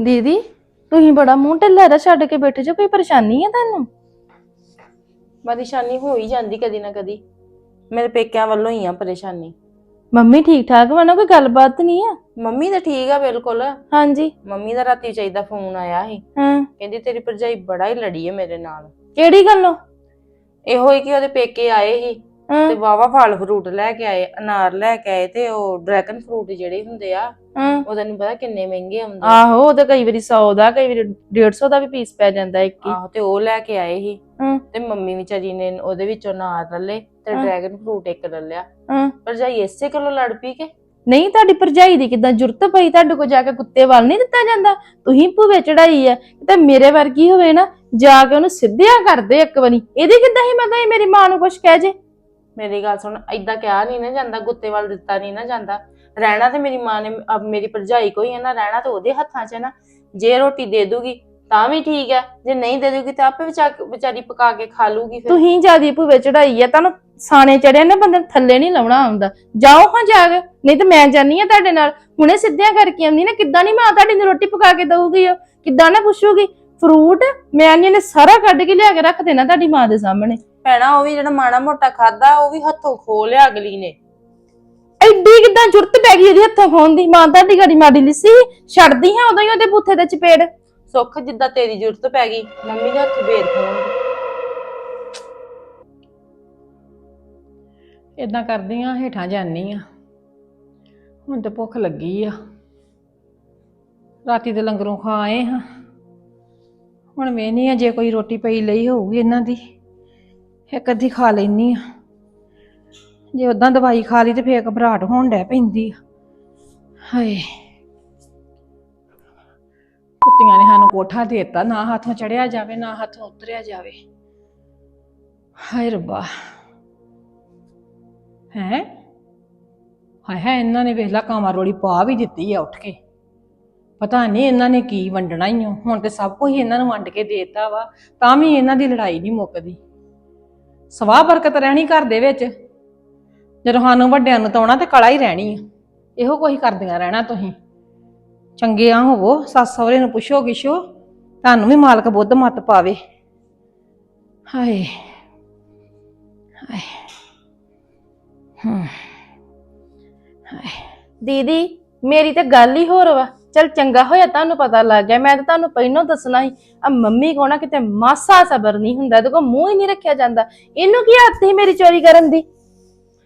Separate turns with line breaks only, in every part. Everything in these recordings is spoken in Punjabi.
ਦੀਦੀ ਤੁਸੀਂ ਬੜਾ ਮੂੰਹ ਢਿੱਲਾ ਜਿਹਾ ਛੱਡ ਕੇ ਬੈਠੇ ਜੋ ਕੋਈ ਪਰੇਸ਼ਾਨੀ ਹੈ ਤੁਹਾਨੂੰ?
ਪਰੇਸ਼ਾਨੀ ਹੋ ਹੀ ਜਾਂਦੀ ਕਦੀ ਨਾ ਕਦੀ। ਮੇਰੇ ਪੇਕਿਆਂ ਵੱਲੋਂ ਹੀ ਆ ਪਰੇਸ਼ਾਨੀ।
ਮੰਮੀ ਠੀਕ ਠਾਕ ਵਾ ਨਾ ਕੋਈ ਗੱਲਬਾਤ ਨਹੀਂ ਆ?
ਮੰਮੀ ਤਾਂ ਠੀਕ ਆ ਬਿਲਕੁਲ।
ਹਾਂਜੀ।
ਮੰਮੀ ਦਾ ਰਾਤੀ ਚਾਹੀਦਾ ਫੋਨ ਆਇਆ ਸੀ।
ਹਾਂ।
ਕਹਿੰਦੀ ਤੇਰੀ ਭਰਜਾਈ ਬੜਾ ਹੀ ਲੜੀ ਹੈ ਮੇਰੇ ਨਾਲ।
ਕਿਹੜੀ ਗੱਲੋਂ?
ਇਹੋ ਹੀ ਕਿ ਉਹਦੇ ਪੇਕੇ ਆਏ ਸੀ। ਤੇ ਵਾਵਾ ਫਲ ਫਰੂਟ ਲੈ ਕੇ ਆਏ ਅਨਾਰ ਲੈ ਕੇ ਆਏ ਤੇ ਉਹ ਡਰੈਗਨ ਫਰੂਟ ਜਿਹੜੇ ਹੁੰਦੇ ਆ ਉਹ ਤੈਨੂੰ ਪਤਾ ਕਿੰਨੇ ਮਹਿੰਗੇ ਆਉਂਦੇ ਆ।
ਆਹੋ ਉਹ ਤਾਂ ਕਈ ਵਾਰੀ 100 ਦਾ ਕਈ ਵਾਰੀ 150 ਦਾ ਵੀ ਪੀਸ ਪੈ ਜਾਂਦਾ ਇੱਕ ਹੀ।
ਆਹੋ ਤੇ ਉਹ ਲੈ ਕੇ ਆਏ ਸੀ। ਤੇ ਮੰਮੀ ਵਿਚਾਰੀ ਨੇ ਉਹਦੇ ਵਿੱਚੋਂ ਅਨਾਰ ਲੱਲੇ ਤੇ। ਡਰੈਗਨ ਫਰੂਟ ਇੱਕ ਲੈ ਲਿਆ।
ਹਾਂ
ਭਰਜਾਈ ਇਸੇ ਕੋਲੋਂ ਲੜ ਪਈ ਕਿ?
ਨਹੀਂ ਤੁਹਾਡੀ ਭਰਜਾਈ ਦੀ ਕਿਦਾਂ ਜੁਰਤ ਪਈ? ਤੁਹਾਡੇ ਕੋ ਜਾ ਕੇ ਕੁੱਤੇ ਵੱਲ ਨਹੀਂ ਦਿੱਤਾ ਜਾਂਦਾ? ਤੁਸੀਂ ਭੂਵੇ ਚੜਾਈ ਆ ਤੇ ਮੇਰੇ ਵਰਗੀ ਹੋਵੇ ਨਾ ਜਾ ਕੇ ਉਹਨੂੰ ਸਿੱਧਿਆ ਕਰਦੇ ਇੱਕ ਵਾਰੀ। ਇਹਦੀ ਕਿਦਾਂ ਹੀ ਮਤਲਬ ਮੇਰੀ ਮਾਂ ਨੂੰ ਕੁਝ ਕਹਿ ਜੇ।
ਮੇਰੀ ਗੱਲ ਸੁਣ, ਏਦਾਂ ਕਿਹਾ ਨਹੀਂ ਨਾ ਜਾਂਦਾ, ਗੁੱਤੇ ਵੱਲ ਦਿੱਤਾ ਨਹੀਂ ਨਾ ਜਾਂਦਾ। ਰਹਿਣਾ ਤੇ ਮੇਰੀ ਮਾਂ ਨੇ ਅਬ ਮੇਰੀ ਭਰਜਾਈ ਕੋਈ ਹੈ ਨਾ, ਰਹਿਣਾ ਤੇ ਉਹਦੇ ਹੱਥਾਂ 'ਚ ਹੈ ਨਾ। ਜੇ ਰੋਟੀ ਦੇ ਦੂਗੀ, ਤਾਂ ਵੀ ਠੀਕ ਹੈ, ਜੇ ਨਹੀਂ ਦੇ ਦੂਗੀ ਤਾਂ ਆਪੇ ਵਿਚਾ- ਵਿਚਾਰੀ ਪਕਾ ਕੇ ਖਾ ਲੂਗੀ ਫਿਰ।
ਤੁਸੀਂ ਜਿਆਦੀ ਭੂਵੇ ਚੜਾਈ ਆ, ਤੁਹਾਨੂੰ ਸਾਣੇ ਚੜਿਆ ਨਾ ਬੰਦੇ ਨੂੰ ਥੱਲੇ ਨਹੀਂ ਲਾਉਣਾ ਆਉਂਦਾ। ਜਾਓ ਹਾਂ ਜਾ ਕੇ, ਨਹੀਂ ਤੇ ਮੈਂ ਜਾਨੀ ਆ ਤੁਹਾਡੇ ਨਾਲ। ਹੁਣੇ ਸਿੱਧਿਆਂ ਕਰਕੇ ਆਉਂਦੀ ਨਾ, ਕਿੱਦਾਂ ਨਹੀਂ ਮਾਂ ਤੁਹਾਡੀ ਨੂੰ ਰੋਟੀ ਪਕਾ ਕੇ ਦਊਗੀ ਉਹ? ਕਿੱਦਾਂ ਨਾ ਪੁੱਛੂਗੀ? ਫਰੂਟ ਮੈਂ ਨਹੀਂ ਨੇ ਸਾਰਾ ਕੱਢ ਕੇ ਲਿਆ ਕੇ ਰੱਖ ਦੇਣਾ ਤੁਹਾਡੀ ਮਾਂ ਦੇ ਸਾਹਮਣੇ।
ਭੈਣਾ ਉਹ ਵੀ ਜਿਹੜਾ ਮਾੜਾ ਮੋਟਾ ਖਾਦਾ ਉਹ ਵੀ ਹੱਥੋਂ ਖੋ ਲਿਆ ਅਗਲੀ ਨੇ।
ਐਡੀ ਕਿੱਦਾਂ ਜੁਰਤ ਪੈ ਗਈ ਉਹਦੀ ਹੱਥੋਂ ਖੋਣ ਦੀ? ਮਾਂ ਤੁਹਾਡੀ ਗਾੜੀ ਮਾੜੀ ਲਿੱਸੀ ਛੱਡਦੀ ਹਾਂ ਉਦੋਂ ਹੀ ਉਹਦੇ ਬੂਥੇ ਦੇ ਚਪੇੜ।
ਸੁੱਖ ਜਿੱਦਾਂ ਤੇਰੀ ਜ਼ਰੂਰਤ ਪੈ ਗਈ ਮੰਮੀ ਦੇ ਹੱਥ ਬੇਰ ਖੋਣ
ਇਦਾਂ ਕਰਦੀ ਆ ਹੇਠਾਂ ਜਾਨੀ ਆ। ਹੁਣ ਤੇ ਭੁੱਖ ਲੱਗੀ ਆ। ਰਾਤੀ ਦੇ ਲੰਗਰੋਂ ਖਾ ਆਏ ਹਾਂ। ਹੁਣ ਵੇਹਨੀ ਆ ਜੇ ਕੋਈ ਰੋਟੀ ਪਈ ਲਈ ਹੋਊਗੀ ਇਹਨਾਂ ਦੀ। ਇੱਕ ਅੱਧੀ ਖਾ ਲੈਨੀ ਆ। ਜੇ ਉਦਾਂ ਦਵਾਈ ਖਾ ਲਈ ਤੇ ਫੇਰ ਘਬਰਾਹਟ ਹੋਣ ਡੈ ਪੈਂਦੀ ਆ। ਹਾਏ। ਕੁੱਤੀਆਂ ਨੇ ਸਾਨੂੰ ਕੋਠਾ ਦੇ ਦਿੱਤਾ, ਨਾ ਹੱਥੋਂ ਚੜਿਆ ਜਾਵੇ, ਨਾ ਹੱਥੋਂ ਉਤਰਿਆ ਜਾਵੇ। ਹਾਏ ਰੱਬਾ। ਹੈ? ਹਾਏ ਹਾਏ, ਇਹਨਾਂ ਨੇ ਵੇਖਲਾ ਕਾਮਾ ਰੋੜੀ ਪਾ ਵੀ ਦਿੱਤੀ ਆ ਉੱਠ ਕੇ। ਪਤਾ ਨਹੀਂ ਇਹਨਾਂ ਨੇ ਕੀ ਵੰਡਣਾ ਹੀ ਹੁਣ ਤੇ ਸਭ ਕੁਝ ਇਹਨਾਂ ਨੂੰ ਵੰਡ ਕੇ ਦੇਤਾ ਵਾ, ਤਾਂ ਵੀ ਇਹਨਾਂ ਦੀ ਲੜਾਈ ਨਹੀਂ ਮੁੱਕਦੀ। ਸਵਾਹ ਬਰਕਤ ਰਹਿਣੀ ਘਰ ਦੇ ਵਿੱਚ। ਜਦੋਂ ਸਾਨੂੰ ਵੱਡਿਆਂ ਨੂੰ ਤਾਉਣਾ ਤੇ ਕਲਾ ਹੀ ਰਹਿਣੀ ਆ। ਇਹੋ ਕੋਈ ਕਰਦੀਆਂ ਰਹਿਣਾ ਤੁਸੀਂ। ਚੰਗੇ ਆ ਹੋਵੋ, ਸੱਸ ਸਹੁਰੇ ਨੂੰ ਪੁੱਛੋ ਕਿਛੋ ਤੁਹਾਨੂੰ ਵੀ ਮਾਲਕ ਬੁੱਧ ਮਤ ਪਾਵੇ। ਹਾਏ ਹਾਏ, ਹੂੰ
ਦੀਦੀ, ਮੇਰੀ ਤਾਂ ਗੱਲ ਹੀ ਹੋਰ ਵਾ। ਚਲ ਚੰਗਾ ਹੋਇਆ ਤੁਹਾਨੂੰ ਪਤਾ ਲੱਗ ਗਿਆ, ਮੈਂ ਤਾਂ ਤੁਹਾਨੂੰ ਪਹਿਲਾਂ ਦੱਸਣਾ ਸੀ ਆ ਮੰਮੀ ਕੋਣਾ ਕਿਤੇ ਮਾਸਾ ਸਬਰ ਨਹੀਂ ਹੁੰਦਾ, ਇਹਦੇ ਕੋ ਮੂੰਹ ਹੀ ਨਹੀਂ ਰੱਖਿਆ ਜਾਂਦਾ। ਇਹਨੂੰ ਕੀ ਹੱਥ ਸੀ ਮੇਰੀ ਚੋਰੀ ਕਰਨ ਦੀ?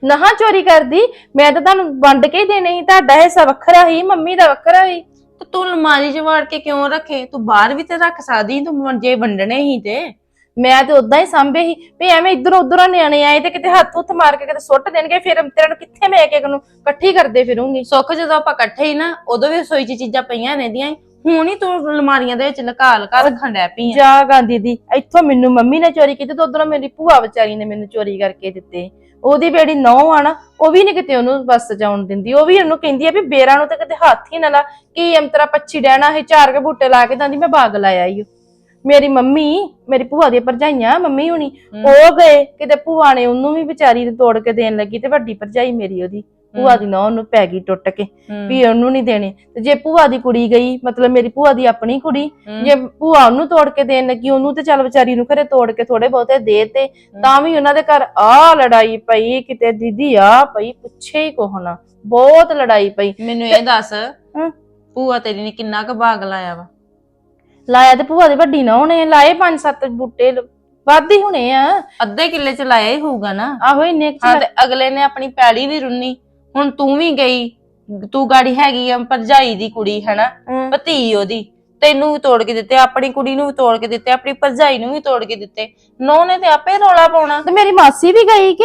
ਨਹਾ ਚੋਰੀ ਕਰਦੀ, ਮੈਂ ਤਾਂ ਤੁਹਾਨੂੰ ਵੰਡ ਕੇ ਹੀ ਦੇਣੇ ਸੀ, ਤੁਹਾਡਾ ਹਿੱਸਾ ਵੱਖਰਾ ਹੀ ਮੰਮੀ ਦਾ ਵੱਖਰਾ ਹੀ
ਤੇ ਤੂੰ ਅਲਮਾਰੀ 'ਚ ਵੜ ਕੇ ਕਿਉਂ ਰੱਖੇ? ਤੂੰ ਬਾਹਰ ਵੀ ਤੇ ਰੱਖ ਸਕਦੀ ਤੂੰ ਜੇ ਵੰਡਣੇ ਹੀ ਤੇ।
ਮੈਂ ਤੇ ਉਦਾਂ ਹੀ ਸਾਂਭੇ ਸੀ ਵੀ ਐਵੇਂ ਇਧਰੋਂ ਉਧਰੋਂ ਨਿਆਣੇ ਆਏ ਤੇ ਕਿਤੇ ਹੱਥ ਉੱਥ ਮਾਰ ਕੇ ਕਿਤੇ ਸੁੱਟ ਦੇਣਗੇ ਫਿਰ ਤੇਰੇ ਨੂੰ ਕਿੱਥੇ ਮੈਂ ਇੱਕ ਇੱਕ ਨੂੰ ਇਕੱਠੀ ਕਰਦੇ ਫਿਰੂੰਗੀ?
ਸੁੱਖ ਜਦੋਂ ਆਪਾਂ ਇਕੱਠੇ ਹੀ ਨਾ ਉਦੋਂ ਵੀ ਰਸੋਈ 'ਚ ਚੀਜ਼ਾਂ ਪਈਆਂ ਰਹਿੰਦੀਆਂ ਸੀ। ਹੁਣ ਹੀ ਤੂੰ ਅਲਮਾਰੀਆਂ ਦੇ ਵਿੱਚ ਲਕਾ ਲਕਾ ਰੱਖਣ ਡੈ ਪਈ ਆ।
ਜਾਗਾ ਦੀਦੀ ਇੱਥੋਂ ਮੈਨੂੰ ਮੰਮੀ ਨੇ ਚੋਰੀ ਕੀਤੀ ਤੇ ਉਧਰੋਂ ਮੇਰੀ ਭੂਆ ਵਿਚਾਰੀ ਨੇ ਮੈਨੂੰ ਚੋਰੀ ਕਰਕੇ ਦਿੱਤੇ। ਉਹਦੀ ਬੇੜੀ ਨੌ ਆ ਨਾ ਉਹ ਵੀ ਨਹੀਂ ਕਿਤੇ ਉਹਨੂੰ ਬਸ ਜਾਉਣ ਦਿੰਦੀ। ਉਹ ਵੀ ਉਹਨੂੰ ਕਹਿੰਦੀ ਆ ਵੀ ਬੇਰਾਂ ਨੂੰ ਤੇ ਕਿਤੇ ਹੱਥ ਹੀ ਨਾ ਲਾ। ਕੀ ਅੰਤਰਾ ਪੱਛੀ ਡਹਿਣਾ ਹੈ ਚਾਰ ਕੇ ਬੂਟੇ ਲਾ ਕੇ ਦੰਦੀ ਮੈਂ ਬਾਗ ਲਾਇਆ ਈ ਓ। ਮੇਰੀ ਮੰਮੀ ਮੇਰੀ ਭੂਆ ਦੀਆਂ ਭਰਜਾਈਆਂ ਮੰਮੀ ਹੁਣੀ ਉਹ ਗਏ ਕਿਤੇ ਭੂਆ ਨੇ ਉਹਨੂੰ ਵੀ ਵਿਚਾਰੀ ਨੂੰ ਤੋੜ ਕੇ ਦੇਣ ਲੱਗੀ ਤੇ ਵੱਡੀ ਭਰਜਾਈ ਮੇਰੀ ਉਹਦੀ ਭੂਆ ਦੀ ਨੌ ਉਹਨੂੰ ਪੈ ਗਈ ਟੁੱਟ ਕੇ। ਵੀ ਉਹਨੂੰ ਨਹੀਂ ਦੇਣੇ। ਤੇ ਜੇ ਭੂਆ ਦੀ ਕੁੜੀ ਗਈ ਮਤਲਬ ਮੇਰੀ ਭੂਆ ਦੀ ਆਪਣੀ ਕੁੜੀ। ਜੇ ਭੂਆ ਉਹਨੂੰ ਤੋੜ ਕੇ ਦੇਣ ਲੱਗੀ ਉਹਨੂੰ ਤੇ ਚੱਲ ਵਿਚਾਰੀ ਨੂੰ ਘਰੇ ਤੋੜ ਕੇ ਥੋੜੇ ਬਹੁਤੇ ਦੇ ਤੇ ਤਾਂ ਵੀ ਉਹਨਾਂ ਦੇ ਘਰ ਆ ਲੜਾਈ ਪਈ ਕਿਤੇ ਦੀਦੀ ਆ ਪਈ ਪੁੱਛੇ ਹੀ ਕੋਹ ਨਾ। ਬਹੁਤ ਲੜਾਈ ਪਈ।
ਮੈਨੂੰ ਇਹ ਦੱਸ। ਭੂਆ ਤੇਰੀ ਨੇ ਕਿੰਨਾ ਕੁ ਬਾਗ ਲਾਇਆ ਵਾ?
ਲਾਇਆ ਤੇ ਭੂਆ ਦੀ ਵੱਡੀ ਨਾ ਉਹਨੇ ਲਾਏ ਪੰਜ ਸੱਤ ਬੂਟੇ ਲ- ਵੱਧ ਹੀ ਹੋਣੇ ਆ।
ਅੱਧੇ ਕਿੱਲੇ 'ਚ ਲਾਇਆ ਹੀ ਹੋਊਗਾ ਨਾ।
ਆਹੋ ਇੰਨੇ ਕੁ ਚ
ਹਾਂ ਤੇ ਅਗਲੇ ਨੇ ਆਪਣੀ ਪੈੜੀ ਵੀ ਰੁੰਨੀ ਹੁਣ ਤੂੰ ਵੀ ਗਈ ਤੂੰ ਗਾੜੀ ਹੈਗੀ ਆ ਭਰਜਾਈ ਦੀ ਕੁੜੀ ਹੈਨਾ?
ਹਮ।
ਭਤੀ ਉਹਦੀ ਤੈਨੂੰ ਵੀ ਤੋੜ ਕੇ ਦਿੱਤੇ ਆਪਣੀ ਕੁੜੀ ਨੂੰ ਵੀ ਤੋੜ ਕੇ ਦਿੱਤੇ ਆਪਣੀ ਭਰਜਾਈ ਨੂੰ ਵੀ ਤੋੜ ਕੇ ਦਿੱਤੇ। ਨੌ ਨੇ ਤੇ ਆਪੇ ਰੌਲਾ ਪਾਉਣਾ।
ਤੇ ਮੇਰੀ ਮਾਸੀ ਵੀ ਗਈ ਕਿ?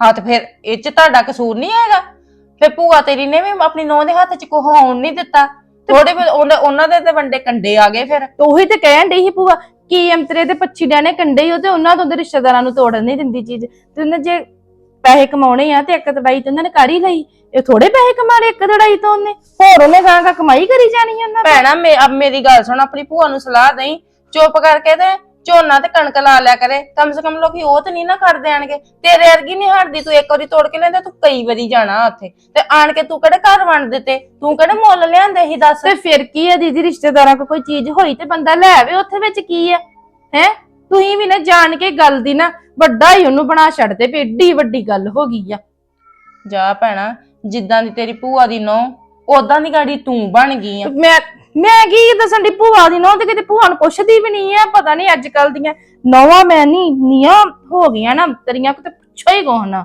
ਹਾਂ ਤੇ ਫਿਰ ਇਹ ਚ ਤੁਹਾਡਾ ਕਸੂਰ ਨਹੀਂ ਹੈਗਾ? ਫਿਰ ਭੂਆ ਤੇਰੀ ਨੇ ਵੀ ਆਪਣੀ ਨੌ ਦੇ ਹੱਥ ਚ ਕੋਹ ਆਉਣ ਨਹੀਂ ਦਿੱਤਾ। ਥੋੜੇ ਉਹਨਾਂ ਉਹਨਾਂ ਦੇ ਤੇ ਵੰਡੇ ਕੰਡੇ ਆ ਗਏ ਫਿਰ।
ਤੇ ਉਹੀ ਤੇ ਕਹਿਣ ਡਈ ਸੀ ਭੂਆ ਕੀ ਅੰਤਰੇ ਦੇ ਪੱਛੀ ਡਾਣੇ ਕੰਡੇ ਹੀ ਉਹ ਤੇ ਉਹਨਾਂ ਤੋਂ ਦੇ ਰਿਸ਼ਤੇਦਾਰਾਂ ਨੂੰ ਤੋੜਨ ਨਹੀਂ ਦਿੰਦੀ ਚੀਜ਼। ਤੇ ਉਹਨੇ ਜੇ ਪੈਸੇ ਕਮਾਉਣੇ ਆ ਤੇ ਇੱਕ ਤੜਾਈ ਤੇ ਉਹਨਾਂ ਨੇ ਕਰ ਹੀ ਲਈ। ਇਹ ਥੋੜੇ ਪੈਸੇ ਕਮਾ ਲਏ ਇੱਕ ਤੜਾਈ ਤੋਂ ਉਹਨੇ। ਹੋਰ ਉਹਨੇ ਗਾਂ ਗਾਂ ਕਮਾਈ ਕਰੀ ਜਾਣੀ ਉਹਨਾਂ ਦੀ।
ਭੈਣਾ ਮੇ ਮੇਰੀ ਗੱਲ ਸੁਣ ਆਪਣੀ ਭੂਆ ਨੂੰ ਸਲਾਹ ਦੇਈ। ਚੁੱਪ ਕਰਕੇ ਤੇ ਝੋਨਾ ਤੇ ਕਣਕ ਲਾ ਲਿਆ ਕਰੇ। ਕਮ ਸੇ ਕਮ ਲੋਕੀ ਉਹ ਤੇ ਨਹੀਂ ਨਾ ਕਰ ਦੇਣਗੇ। ਤੇਰੇ ਵਰਗੀ ਨਹੀਂ ਹਟਦੀ ਤੂੰ ਇੱਕ ਵਾਰੀ ਤੋੜ ਕੇ ਲੈਂਦਾ ਤੂੰ ਕਈ ਵਾਰੀ ਜਾਣਾ ਉੱਥੇ। ਤੇ ਆਣ ਕੇ ਤੂੰ ਕਿਹੜੇ ਘਰ ਵੰਡ ਦਿੱਤੇ? ਤੂੰ ਕਿਹੜੇ ਮੁੱਲ ਲਿਆਂਦੇ ਸੀ ਦੱਸ?
ਤੇ ਫਿਰ ਕੀ ਹੈ ਦੀਦੀ ਰਿਸ਼ਤੇਦਾਰਾਂ ਕੋ ਕੋਈ ਚੀਜ਼ ਹੋਈ ਤੇ ਬੰਦਾ ਲੈ ਆਵੇ ਉੱਥੇ ਵਿੱਚ ਕੀ ਹੈ ਹੈ? ਤੁਸੀਂ ਵੀ ਨਾ ਜਾਣ ਕੇ ਗੱਲ ਦੀ ਨਾ ਵੱਡਾ ਹੀ ਉਹਨੂੰ ਬਣਾ ਛੱਡਦੇ ਵੀ ਏਡੀ ਵੱਡੀ ਗੱਲ ਹੋ ਗਈ ਆ।
ਜਾ ਭੈਣਾ ਜਿੱਦਾਂ ਦੀ ਤੇਰੀ ਭੂਆ ਦੀ ਨੌ ਉਦਾਂ ਦੀ ਗਾੜੀ ਤੂੰ ਬਣ ਗਈ ਆ।
ਮੈਂ ਮੈਂ ਕੀ ਦੱਸਣ ਦੀ ਭੂਆ ਦੀ ਨੌ ਤੇ ਕਿਤੇ ਭੂਆ ਨੂੰ ਪੁੱਛਦੀ ਵੀ ਨਹੀਂ ਆ ਪਤਾ ਨਹੀਂ ਅੱਜ ਕੱਲ ਦੀਆਂ ਨੌਵਾਂ ਮੈਂ ਨਹੀਂ ਨੀਆਂ ਹੋ ਗਈਆਂ ਨਾ ਤੇਰੀਆਂ ਕਿਤੇ ਪੁੱਛੋ ਹੀ ਕੋਹ ਨਾ